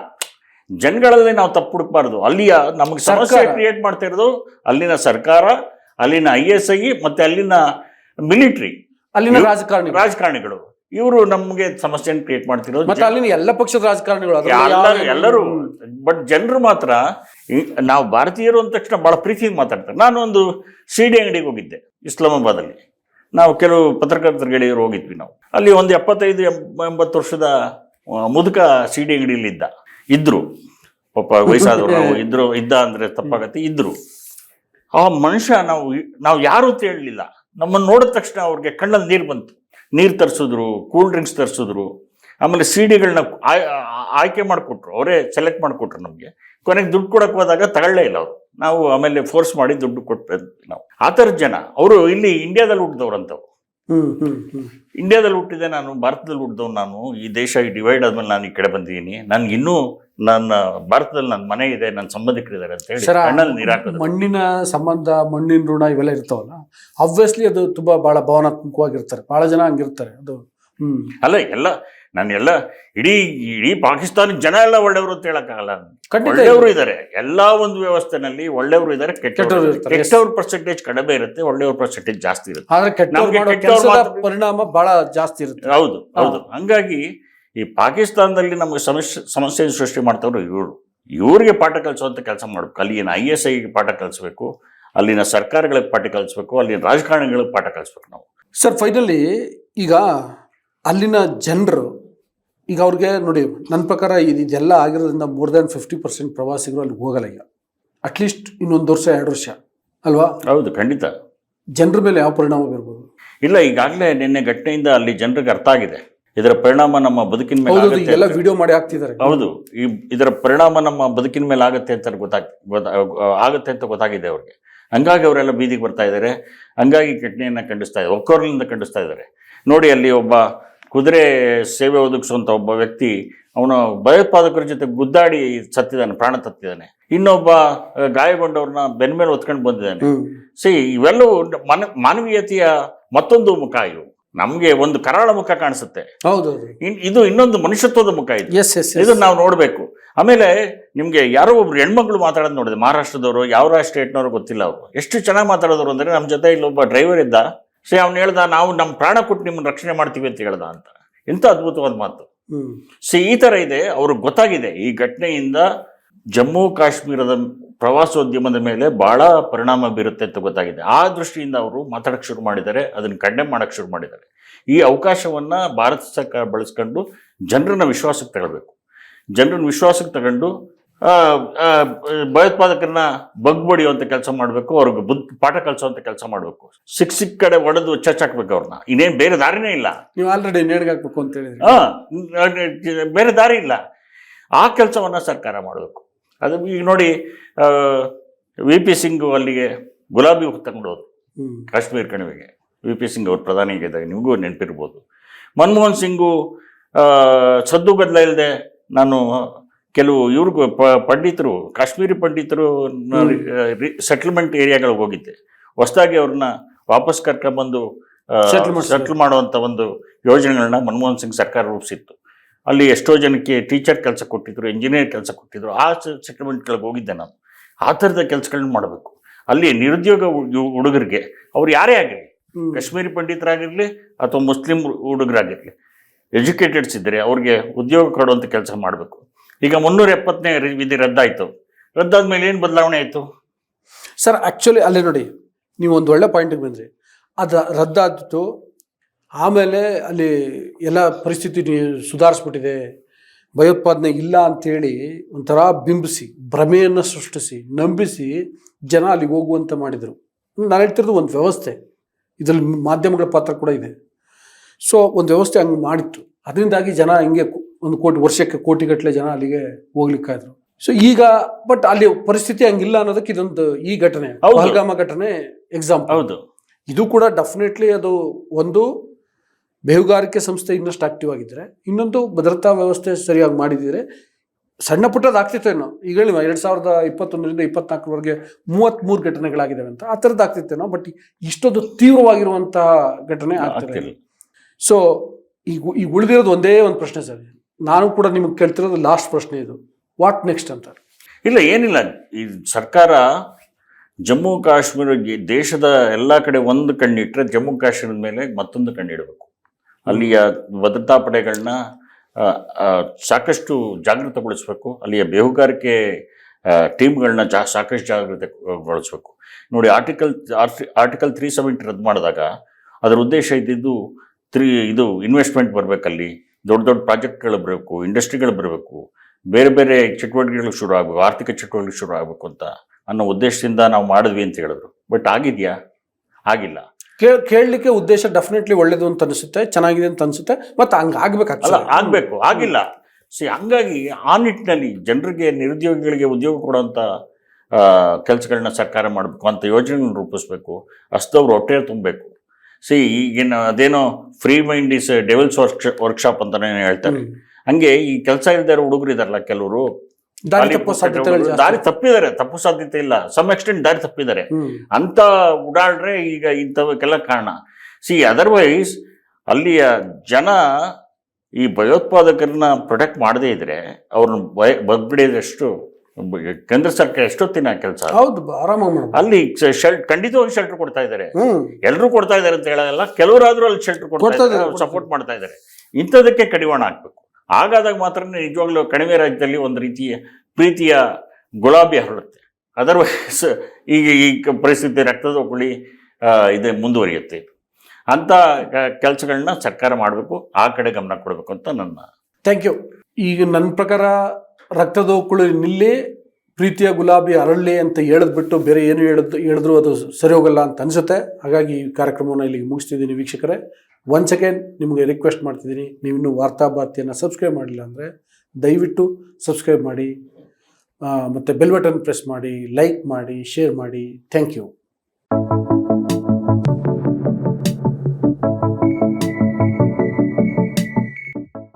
ಜನಗಳಲ್ಲಿ ನಾವು ತಪ್ಪು ಹುಡುಕ್ಬಾರ್ದು. ಅಲ್ಲಿಯ ನಮಗೆ ಸಮಸ್ಯೆ. ಕ್ರಿಯೇಟ್ ಮಾಡ್ತಾ ಇರೋದು ಅಲ್ಲಿನ ಸರ್ಕಾರ ಅಲ್ಲಿನ ಐ ಎಸ್ ಐ ಮತ್ತೆ ಅಲ್ಲಿನ ಮಿಲಿಟ್ರಿ ಅಲ್ಲಿನ ರಾಜಕಾರಣಿಗಳು. ರಾಜಕಾರಣಿಗಳು. ಇವರು ನಮಗೆ ಸಮಸ್ಯೆಯನ್ನು ಕ್ರಿಯೇಟ್ ಮಾಡ್ತಿರೋದು ಮತ್ತೆ ಅಲ್ಲಿನ ಎಲ್ಲ ಪಕ್ಷದ ರಾಜಕಾರಣಿಗಳು ಅದ್ರಲ್ಲಿ ಎಲ್ಲರೂ. ಬಟ್ ಜನರು ಮಾತ್ರ ನಾವು ಭಾರತೀಯರು ಅಂದ ತಕ್ಷಣ ಬಹಳ ಪ್ರೀತಿಯಿಂದ ಮಾತಾಡ್ತಾರೆ. ನಾನು ಒಂದು ಸಿಡಿ ಅಂಗಡಿಗೆ ಹೋಗಿದ್ದೆ ಇಸ್ಲಾಮಾಬಾದಲ್ಲಿ ನಾವು ಕೆಲವು ಪತ್ರಕರ್ತರ ಗೆಳೆಯರು ಹೋಗಿದ್ವಿ ನಾವು. ಅಲ್ಲಿ ಒಂದು ಎಪ್ಪತ್ತೈದು ಎಂಬ- ಎಂಬತ್ತು ವರ್ಷದ ಮುದುಕ ಸಿಡಿ ಅಂಗಡಿಯಲ್ಲಿ ಇದ್ದ ಇದ್ರು. ಪಾಪ ವಯಸ್ಸಾದವರು ನಾವು ಇದ್ರು ಇದ್ದ ಅಂದ್ರೆ ತಪ್ಪಾಗತ್ತೆ ಇದ್ರು. ಆ ಮನುಷ್ಯ ನಾವು ನಾವು ಯಾರು ಅಂತ ಹೇಳಲಿಲ್ಲ. ನಮ್ಮನ್ನು ನೋಡಿದ ತಕ್ಷಣ ಅವ್ರಿಗೆ ಕಣ್ಣಲ್ಲಿ ನೀರು ಬಂತು. ನೀರು ತರಿಸಿದ್ರು ಕೂಲ್ ಡ್ರಿಂಕ್ಸ್ ತರಿಸಿದ್ರು ಆಮೇಲೆ ಸಿ ಡಿಗಳನ್ನ ಆಯ್ಕೆ ಮಾಡಿಕೊಟ್ರು ಅವರೇ ಸೆಲೆಕ್ಟ್ ಮಾಡಿಕೊಟ್ರು ನಮಗೆ. ಕೊನೆಗೆ ದುಡ್ಡು ಕೊಡಕ್ಕೆ ಹೋದಾಗ ತಗೊಳ್ಳೇ ಇಲ್ಲ ಅವರು. ನಾವು ಆಮೇಲೆ ಫೋರ್ಸ್ ಮಾಡಿ ದುಡ್ಡು ಕೊಟ್ಟು ನಾವು. ಆ ಥರದ ಜನ ಅವರು ಇಲ್ಲಿ ಇಂಡಿಯಾದಲ್ಲಿ ಹ್ಮ್ ಇಂಡಿಯಾದಲ್ಲಿ ಹುಟ್ಟಿದೆ ನಾನು ಭಾರತದಲ್ಲಿ ಹುಟ್ಟಿದವ್ರು ನಾನು ಈ ದೇಶ ಡಿವೈಡ್ ಆದ್ಮೇಲೆ ನಾನು ಈ ಕಡೆ ಬಂದಿದ್ದೀನಿ ನನಗಿನ್ನೂ ಇನ್ನೂ ನನ್ನ ಭಾರತದಲ್ಲಿ ನನ್ನ ಮನೆ ಇದೆ ನನ್ನ ಸಂಬಂಧಿಕರಿದ್ದಾರೆ ಅಂತ ಹೇಳಿ ಕಣ್ಣಲ್ಲಿ ನೀರು ಮಣ್ಣಿನ ಸಂಬಂಧ ಮಣ್ಣಿನ ಋಣ ಇವೆಲ್ಲ ಇರ್ತಾವಲ್ಲ ಅಬ್ವಿಯಸ್ಲಿ ಅದು ತುಂಬಾ ಬಹಳ ಭಾವನಾತ್ಮಕವಾಗಿರ್ತಾರೆ ಬಹಳ ಜನ ಹಂಗಿರ್ತಾರೆ ಅದು ಹ್ಮ್. ಅಲ್ಲ ಎಲ್ಲ ನಾನು ಎಲ್ಲ ಇಡೀ ಇಡೀ ಪಾಕಿಸ್ತಾನ ಜನ ಎಲ್ಲ ಒಳ್ಳೆಯವರು ಅಂತ ಹೇಳಕ್ಕಾಗಲ್ಲ. ಒಳ್ಳೆಯವರು ಇದ್ದಾರೆ. ಎಲ್ಲಾ ಒಂದು ವ್ಯವಸ್ಥೆನಲ್ಲಿ ಒಳ್ಳೆಯವರು ಇದ್ದಾರೆ ಕೆಟ್ಟವರು ಕೆಟ್ಟವರು ಪರ್ಸೆಂಟೇಜ್ ಕಡಿಮೆ ಇರುತ್ತೆ ಒಳ್ಳೆಯವ್ರ ಪರ್ಸೆಂಟೇಜ್ ಜಾಸ್ತಿ ಇರುತ್ತೆ. ಪರಿಣಾಮ ಬಹಳ ಜಾಸ್ತಿ ಇರುತ್ತೆ. ಹೌದು ಹೌದು. ಹಂಗಾಗಿ ಈ ಪಾಕಿಸ್ತಾನದಲ್ಲಿ ನಮಗೆ ಸಮಸ್ಯೆ ಸಮಸ್ಯೆಯನ್ನು ಸೃಷ್ಟಿ ಮಾಡ್ತವ್ರು ಇವರು. ಇವರಿಗೆ ಪಾಠ ಕಲಿಸುವಂಥ ಕೆಲಸ ಮಾಡಬೇಕು. ಅಲ್ಲಿನ ಐ ಎಸ್ ಐಗೆ ಪಾಠ ಕಲಿಸ್ಬೇಕು ಅಲ್ಲಿನ ಸರ್ಕಾರಗಳಿಗೆ ಪಾಠ ಕಲಿಸ್ಬೇಕು ಅಲ್ಲಿನ ರಾಜಕಾರಣಿಗಳಿಗೆ ಪಾಠ ಕಲಿಸ್ಬೇಕು ನಾವು. ಸರ್ ಫೈನಲಿ ಈಗ ಅಲ್ಲಿನ ಜನರು ಈಗ ಅವ್ರಿಗೆ ನೋಡಿ ನನ್ನ ಪ್ರಕಾರ ಇದು ಇದೆಲ್ಲ ಆಗಿರೋದ್ರಿಂದ ಮೋರ್ ದ್ಯಾನ್ ಫಿಫ್ಟಿ ಪರ್ಸೆಂಟ್ ಪ್ರವಾಸಿಗರು ಅಲ್ಲಿ ಹೋಗಲ್ಲ ಈಗ. ಅಟ್ಲೀಸ್ಟ್ ಇನ್ನೊಂದು ವರ್ಷ ಎರಡು ವರ್ಷ ಅಲ್ವಾ? ಹೌದು ಖಂಡಿತ. ಜನರ ಮೇಲೆ ಯಾವ ಪರಿಣಾಮ ಬೀರ್ಬೋದು? ಇಲ್ಲ ಈಗಾಗಲೇ ನಿನ್ನೆ ಘಟನೆಯಿಂದ ಅಲ್ಲಿ ಜನರಿಗೆ ಅರ್ಥ ಆಗಿದೆ. ಇದರ ಪರಿಣಾಮ ನಮ್ಮ ಬದುಕಿನ ಮೇಲೆ ಹೌದು ಆಗುತ್ತೆ ಎಲ್ಲ ವಿಡಿಯೋ ಮಾಡಿ ಹಾಕ್ತಿದ್ದಾರೆ. ಹೌದು ಈ ಇದರ ಪರಿಣಾಮ ನಮ್ಮ ಬದುಕಿನ ಮೇಲೆ ಆಗುತ್ತೆ ಅಂತ ಗೊತ್ತಾಗ್ ಗೊತ್ತಾ- ಆಗುತ್ತೆ ಅಂತ ಗೊತ್ತಾಗಿದೆ ಅವ್ರಿಗೆ. ಹಂಗಾಗಿ ಅವರೆಲ್ಲ ಬೀದಿಗೆ ಬರ್ತಾ ಇದ್ದಾರೆ ಹಂಗಾಗಿ ಘಟನೆಯನ್ನ ಖಂಡಿಸ್ತಾ ಇದ್ದಾರೆ ಒಕ್ಕೋರ್ಲಿಂದ ಖಂಡಿಸ್ತಾ ಇದ್ದಾರೆ ನೋಡಿ ಅಲ್ಲಿ ಒಬ್ಬ ಕುದುರೆ ಸೇವೆ ಒದಗಿಸುವಂತ ಒಬ್ಬ ವ್ಯಕ್ತಿ ಅವನು ಭಯೋತ್ಪಾದಕರ ಜೊತೆ ಗುದ್ದಾಡಿ ಸತ್ತಿದ್ದಾನೆ ಪ್ರಾಣ ತತ್ತಿದ್ದಾನೆ. ಇನ್ನೊಬ್ಬ ಗಾಯಗೊಂಡವ್ರನ್ನ ಬೆನ್ಮೇಲೆ ಹೊತ್ಕೊಂಡು ಬಂದಿದ್ದಾನೆ. ಸಿ ಇವೆಲ್ಲವೂ ಮನ ಮಾನವೀಯತೆಯ ಮತ್ತೊಂದು ಮುಖ ಇವು. ನಮಗೆ ಒಂದು ಕರಾಳ ಮುಖ ಕಾಣಿಸುತ್ತೆ. ಹೌದು ಇದು ಇನ್ನೊಂದು ಮನುಷ್ಯತ್ವದ ಮುಖ ಇದು. ಎಸ್ ಎಸ್ ಇದನ್ನ ನಾವು ನೋಡಬೇಕು. ಆಮೇಲೆ ನಿಮ್ಗೆ ಯಾರೋ ಒಬ್ರು ಹೆಣ್ಮಕ್ಳು ಮಾತಾಡೋದು ನೋಡಿದೆ ಮಹಾರಾಷ್ಟ್ರದವರು ಯಾವ ಸ್ಟೇಟ್ನವರು ಗೊತ್ತಿಲ್ಲ ಅವರು. ಎಷ್ಟು ಚೆನ್ನಾಗಿ ಮಾತಾಡೋದ್ರು ಅಂದ್ರೆ ನಮ್ಮ ಜೊತೆ ಇಲ್ಲೊಬ್ಬ ಡ್ರೈವರ್ ಇದ್ದ ಸೇ ಅವ್ನು ಹೇಳ್ದ ನಾವು ನಮ್ಮ ಪ್ರಾಣ ಕೊಟ್ಟು ನಿಮ್ಮನ್ನ ರಕ್ಷಣೆ ಮಾಡ್ತೀವಿ ಅಂತ ಹೇಳ್ದ ಅಂತ. ಎಂಥ ಅದ್ಭುತವಾದ ಮಾತು. ಸೊ ಈ ತರ ಇದೆ ಅವ್ರಿಗೆ ಗೊತ್ತಾಗಿದೆ. ಈ ಘಟನೆಯಿಂದ ಜಮ್ಮು ಕಾಶ್ಮೀರದ ಪ್ರವಾಸೋದ್ಯಮದ ಮೇಲೆ ಬಹಳ ಪರಿಣಾಮ ಬೀರುತ್ತೆ ಅಂತ ಗೊತ್ತಾಗಿದೆ. ಆ ದೃಷ್ಟಿಯಿಂದ ಅವರು ಮಾತಾಡಕ್ಕೆ ಶುರು ಮಾಡಿದ್ದಾರೆ ಅದನ್ನು ಕಂಡೆಮ್ ಮಾಡಕ್ಕೆ ಶುರು ಮಾಡಿದ್ದಾರೆ. ಈ ಅವಕಾಶವನ್ನ ಭಾರತ ಸರ್ಕಾರ ಬಳಸ್ಕೊಂಡು ಜನರನ್ನ ವಿಶ್ವಾಸಕ್ಕೆ ತಗೊಳ್ಬೇಕು. ಜನರನ್ನ ವಿಶ್ವಾಸಕ್ಕೆ ತಗೊಂಡು ಭಯೋತ್ಪಾದಕರನ್ನ ಬಗ್ಬಡಿಯುವಂತ ಕೆಲಸ ಮಾಡಬೇಕು ಅವ್ರಿಗೆ ಬುದ್ಧ ಪಾಠ ಕಲಿಸುವಂತ ಕೆಲಸ ಮಾಡಬೇಕು. ಸಿಕ್ ಸಿಕ್ ಕಡೆ ಒಡೆದು ಚಚ್ಚಾಕ್ಬೇಕು ಅವ್ರನ್ನ. ಇನ್ನೇನು ಬೇರೆ ದಾರಿನೇ ಇಲ್ಲ. ನೀವು ಆಲ್ರೆಡಿ ನೇಣಿಗೆ ಅಂತೇಳಿ ಅಂತ ಹೇಳಿದ್ರಿ. ಆ, ಬೇರೆ ದಾರಿ ಇಲ್ಲ. ಆ ಕೆಲಸವನ್ನ ಸರ್ಕಾರ ಮಾಡಬೇಕು. ಅದು ಈಗ ನೋಡಿ ವಿ ಪಿ ಸಿಂಗ್ ಅಲ್ಲಿಗೆ ಗುಲಾಬಿ ಹೂ ಹೋದ್ರು ಕಾಶ್ಮೀರ್ ಕಣಿವೆಗೆ. ವಿ ಪಿ ಸಿಂಗ್ ಅವರು ಪ್ರಧಾನಿ ಆಗಿದ್ದಾಗ ನಿಮಗೂ ನೆನಪಿರ್ಬೋದು. ಮನಮೋಹನ್ ಸಿಂಗು ಸದ್ದು ಗದ್ದಲ ಇಲ್ಲದೆ ನಾನು ಕೆಲವು ಇವ್ರಿಗೂ ಪಂಡಿತರು ಕಾಶ್ಮೀರಿ ಪಂಡಿತರು ಸೆಟ್ಲ್ಮೆಂಟ್ ಏರಿಯಾಗಳಿಗೆ ಹೋಗಿದ್ದೆ. ಹೊಸದಾಗಿ ಅವ್ರನ್ನ ವಾಪಸ್ ಮಾಡ್ಸಿದ್ರು. ಸೆಟ್ಲ್ ಮಾಡುವಂಥ ಒಂದು ಯೋಜನೆಗಳನ್ನ ಮನಮೋಹನ್ ಸಿಂಗ್ ಸರ್ಕಾರ ರೂಪಿಸಿತ್ತು. ಅಲ್ಲಿ ಎಷ್ಟೋ ಜನಕ್ಕೆ ಟೀಚರ್ ಕೆಲಸ ಕೊಟ್ಟಿದ್ರು ಇಂಜಿನಿಯರ್ ಕೆಲಸ ಕೊಟ್ಟಿದ್ರು ಆ ಸೆಟಲ್ಮೆಂಟ್ಗಳಿಗೆ ಹೋಗಿದ್ದೆ ನಾನು. ಆ ಥರದ ಕೆಲಸಗಳನ್ನ ಮಾಡಬೇಕು. ಅಲ್ಲಿ ನಿರುದ್ಯೋಗ ಹುಡುಗರಿಗೆ ಅವ್ರು ಯಾರೇ ಆಗಿರಲಿ ಕಾಶ್ಮೀರಿ ಪಂಡಿತರಾಗಿರಲಿ ಅಥವಾ ಮುಸ್ಲಿಂ ಹುಡುಗರಾಗಿರಲಿ ಎಜುಕೇಟೆಡ್ಸ್ ಇದ್ದರೆ ಅವ್ರಿಗೆ ಉದ್ಯೋಗ ಕೊಡುವಂಥ ಕೆಲಸ ಮಾಡಬೇಕು. ಈಗ ಮುನ್ನೂರ ಎಪ್ಪತ್ತನೇ ವಿಧಿ ರದ್ದಾಯಿತು. ರದ್ದಾದ್ಮೇಲೆ ಏನು ಬದಲಾವಣೆ ಆಯಿತು? ಸರ್ ಆ್ಯಕ್ಚುಲಿ ಅಲ್ಲೇ ನೋಡಿ ನೀವು ಒಂದು ಒಳ್ಳೆ ಪಾಯಿಂಟಿಗೆ ಬಂದ್ರಿ. ಅದು ರದ್ದಾದಿತ್ತು ಆಮೇಲೆ ಅಲ್ಲಿ ಎಲ್ಲ ಪರಿಸ್ಥಿತಿ ಸುಧಾರಿಸ್ಬಿಟ್ಟಿದೆ. ಭಯೋತ್ಪಾದನೆ ಇಲ್ಲ ಅಂಥೇಳಿ ಒಂಥರ ಬಿಂಬಿಸಿ ಭ್ರಮೆಯನ್ನು ಸೃಷ್ಟಿಸಿ ನಂಬಿಸಿ ಜನ ಅಲ್ಲಿಗೆ ಹೋಗುವಂತೆ ಮಾಡಿದರು. ನಾನು ಹೇಳ್ತಿರೋದು ಒಂದು ವ್ಯವಸ್ಥೆ. ಇದರಲ್ಲಿ ಮಾಧ್ಯಮಗಳ ಪಾತ್ರ ಕೂಡ ಇದೆ. ಸೊ ಒಂದು ವ್ಯವಸ್ಥೆ ಹಂಗೆ ಮಾಡಿತ್ತು. ಅದರಿಂದಾಗಿ ಜನ ಹಿಂಗೆ ಒಂದು ಕೋಟಿ ವರ್ಷಕ್ಕೆ ಕೋಟಿಗಟ್ಟಲೆ ಜನ ಅಲ್ಲಿಗೆ ಹೋಗ್ಲಿಕ್ಕಾದ್ರು ಸೊ ಈಗ ಬಟ್ ಅಲ್ಲಿ ಪರಿಸ್ಥಿತಿ ಹಂಗಿಲ್ಲ ಅನ್ನೋದಕ್ಕೆ ಇದೊಂದು ಈ ಘಟನೆ. ಪಹಲ್ಗಾಮ ಘಟನೆ ಎಕ್ಸಾಂಪಲ್ ಹೌದು. ಇದು ಕೂಡ ಡೆಫಿನೆಟ್ಲಿ ಅದು ಒಂದು ಬೇಹುಗಾರಿಕೆ ಸಂಸ್ಥೆ ಇನ್ನಷ್ಟು ಆಕ್ಟಿವ್ ಆಗಿದ್ದರೆ ಇನ್ನೊಂದು ಭದ್ರತಾ ವ್ಯವಸ್ಥೆ ಸರಿಯಾಗಿ ಮಾಡಿದರೆ ಸಣ್ಣ ಪುಟ್ಟದ್ದು ಆಗ್ತಿತ್ತೇನೋ ಈಗ ಹೇಳಿ ಎರಡು ಸಾವಿರದ ಇಪ್ಪತ್ತೊಂದರಿಂದ ಇಪ್ಪತ್ನಾಲ್ಕರವರೆಗೆ ಮೂವತ್ತ್ಮೂರು ಘಟನೆಗಳಾಗಿದ್ದಾವೆ ಅಂತ. ಆ ಥರದ್ದು ಆಗ್ತಿತ್ತೇನೋ ಬಟ್ ಇಷ್ಟೊಂದು ತೀವ್ರವಾಗಿರುವಂತಹ ಘಟನೆ ಆಗ್ತಿಲ್ಲ. ಸೊ ಈಗ ಈಗ ಉಳಿದಿರೋದು ಒಂದೇ ಒಂದು ಪ್ರಶ್ನೆ ಸರ್. ನಾನು ಕೂಡ ನಿಮಗೆ ಕೇಳ್ತಿರೋದು ಲಾಸ್ಟ್ ಪ್ರಶ್ನೆ ಇದು. ವಾಟ್ ನೆಕ್ಸ್ಟ್ ಅಂತ. ಇಲ್ಲ ಏನಿಲ್ಲ. ಈ ಸರ್ಕಾರ ಜಮ್ಮು ಕಾಶ್ಮೀರ ದೇಶದ ಎಲ್ಲ ಕಡೆ ಒಂದು ಕಣ್ಣಿಟ್ಟರೆ ಜಮ್ಮು ಕಾಶ್ಮೀರದ ಮೇಲೆ ಮತ್ತೊಂದು ಕಣ್ಣಿಡಬೇಕು. ಅಲ್ಲಿಯ ಭದ್ರತಾ ಪಡೆಗಳನ್ನ ಸಾಕಷ್ಟು ಜಾಗೃತಗೊಳಿಸಬೇಕು. ಅಲ್ಲಿಯ ಬೇಹುಗಾರಿಕೆ ಟೀಮ್ಗಳನ್ನ ಜಾ, ಸಾಕಷ್ಟು ಜಾಗೃತಗೊಳಿಸಬೇಕು. ನೋಡಿ, ಆರ್ಟಿಕಲ್ ಆರ್ಟಿಕಲ್ ತ್ರೀ ಸೆವೆಂಟಿ ರದ್ದು ಮಾಡಿದಾಗ ಅದರ ಉದ್ದೇಶ ಇದ್ದಿದ್ದು ತ್ರೀ, ಇದು ಇನ್ವೆಸ್ಟ್ಮೆಂಟ್ ಬರಬೇಕಲ್ಲಿ ದೊಡ್ಡ ದೊಡ್ಡ ಪ್ರಾಜೆಕ್ಟ್ಗಳು ಬರಬೇಕು, ಇಂಡಸ್ಟ್ರಿಗಳು ಬರಬೇಕು, ಬೇರೆ ಬೇರೆ ಚಟುವಟಿಕೆಗಳು ಶುರು ಆಗಬೇಕು, ಆರ್ಥಿಕ ಚಟುವಟಿಕೆ ಶುರು ಆಗಬೇಕು ಅಂತ ಅನ್ನೋ ಉದ್ದೇಶದಿಂದ ನಾವು ಮಾಡಿದ್ವಿ ಅಂತ ಹೇಳಿದ್ರು. ಬಟ್ ಆಗಿದೆಯಾ? ಆಗಿಲ್ಲ. ಕೇಳ್ ಕೇಳಲಿಕ್ಕೆ ಉದ್ದೇಶ ಡೆಫಿನೆಟ್ಲಿ ಒಳ್ಳೇದು ಅಂತ ಅನಿಸುತ್ತೆ ಚೆನ್ನಾಗಿದೆ ಅಂತ ಅನಿಸುತ್ತೆ ಮತ್ತು ಹಂಗೆ ಅಲ್ಲ ಆಗಬೇಕು ಆಗಿಲ್ಲ. ಸಿ ಹಂಗಾಗಿ ಆ ನಿಟ್ಟಿನಲ್ಲಿ ಜನರಿಗೆ ನಿರುದ್ಯೋಗಿಗಳಿಗೆ ಉದ್ಯೋಗ ಕೊಡೋಂಥ ಕೆಲಸಗಳನ್ನ ಸರ್ಕಾರ ಮಾಡಬೇಕು ಅಂತ ಯೋಜನೆಗಳನ್ನ ರೂಪಿಸ್ಬೇಕು ಅಷ್ಟವ್ರು ಹೊಟ್ಟೆ ತುಂಬಬೇಕು. ಸಿ ಈಗಿನ ಅದೇನೋ free mind is devil's work workshop ಅಂತಲೇ ಹೇಳ್ತಾರೆ. ಹಂಗೆ ಈ ಕೆಲಸ ಇಲ್ದೇ ಇರೋ ಹುಡುಗರು ಇದಾರಲ್ಲ ಕೆಲವರು ದಾರಿ ತಪ್ಪಿದ್ದಾರೆ ತಪ್ಪು ಸಾಧ್ಯತೆ ಇಲ್ಲ. ಸಮ್ ಎಕ್ಸ್ಟೆಂಟ್ ದಾರಿ ತಪ್ಪಿದ್ದಾರೆ. ಅಂತ ಉಡಾಳ್ರೆ ಈಗ ಇಂಥವಕ್ಕೆಲ್ಲ ಕಾರಣ. ಸಿ ಅದರ್ವೈಸ್ ಅಲ್ಲಿಯ ಜನ ಈ ಭಯೋತ್ಪಾದಕರನ್ನ ಪ್ರೊಟೆಕ್ಟ್ ಮಾಡದೇ ಇದ್ರೆ ಅವ್ರನ್ನ ಭಯ ಕೇಂದ್ರ ಸರ್ಕಾರ ಎಷ್ಟೊತ್ತಿನ ಕೆಲಸ? ಹೌದು ಅಲ್ಲಿ ಖಂಡಿತವಾಗಿ ಶೆಲ್ಟರ್ ಕೊಡ್ತಾ ಇದ್ದಾರೆ. ಎಲ್ಲರೂ ಕೊಡ್ತಾ ಇದ್ದಾರೆ ಅಂತ ಹೇಳಲ್ಲ ಕೆಲವರಾದ್ರೂ ಅಲ್ಲಿ ಶೆಲ್ಟರ್ ಕೊಡ್ತಾ ಸಪೋರ್ಟ್ ಮಾಡ್ತಾ ಇದ್ದಾರೆ. ಇಂಥದಕ್ಕೆ ಕಡಿವಾಣ ಹಾಕ್ಬೇಕು. ಹಾಗಾದಾಗ ಮಾತ್ರ ನಿಜವಾಗ್ಲೂ ಕಣಿವೆ ರಾಜ್ಯದಲ್ಲಿ ಒಂದು ರೀತಿಯ ಪ್ರೀತಿಯ ಗುಲಾಬಿ ಹರಡುತ್ತೆ ಅದರ್ವೈಸ್ ಈಗ ಈ ಪರಿಸ್ಥಿತಿ ರಕ್ತದ ಕುಳಿ ಇದೆ, ಮುಂದುವರಿಯುತ್ತೆ. ಅಂಥ ಕೆಲಸಗಳನ್ನ ಸರ್ಕಾರ ಮಾಡಬೇಕು, ಆ ಕಡೆ ಗಮನ ಕೊಡಬೇಕು ಅಂತ ನನ್ನ ಥ್ಯಾಂಕ್ ಯು ಈಗ ನನ್ನ ಪ್ರಕಾರ ರಕ್ತದ ಕುಳಿ ನಿಲ್ಲಿ ಪ್ರೀತಿಯ ಗುಲಾಬಿ ಅರಳಿ ಅಂತ ಹೇಳಿದ್ಬಿಟ್ಟು ಬೇರೆ ಏನು ಹೇಳಿದ್, ಹೇಳಿದ್ರು ಅದು ಸರಿ ಹೋಗಲ್ಲ ಅಂತ ಅನಿಸುತ್ತೆ. ಹಾಗಾಗಿ ಈ ಕಾರ್ಯಕ್ರಮವನ್ನು ಇಲ್ಲಿಗೆ ಮುಗಿಸ್ತಿದ್ದೀನಿ ವೀಕ್ಷಕರೇ. ಒನ್ ಸೆಕೆಂಡ್ ನಿಮಗೆ ರಿಕ್ವೆಸ್ಟ್ ಮಾಡ್ತಿದ್ದೀನಿ. ನೀವು ಇನ್ನೂ ವಾರ್ತಾ ಭಾರತಿಯನ್ನು ಸಬ್ಸ್ಕ್ರೈಬ್ ಮಾಡಿಲ್ಲ ಅಂದರೆ ದಯವಿಟ್ಟು ಸಬ್ಸ್ಕ್ರೈಬ್ ಮಾಡಿ ಮತ್ತು ಬೆಲ್ ಬಟನ್ ಪ್ರೆಸ್ ಮಾಡಿ ಲೈಕ್ ಮಾಡಿ ಶೇರ್ ಮಾಡಿ. Thank you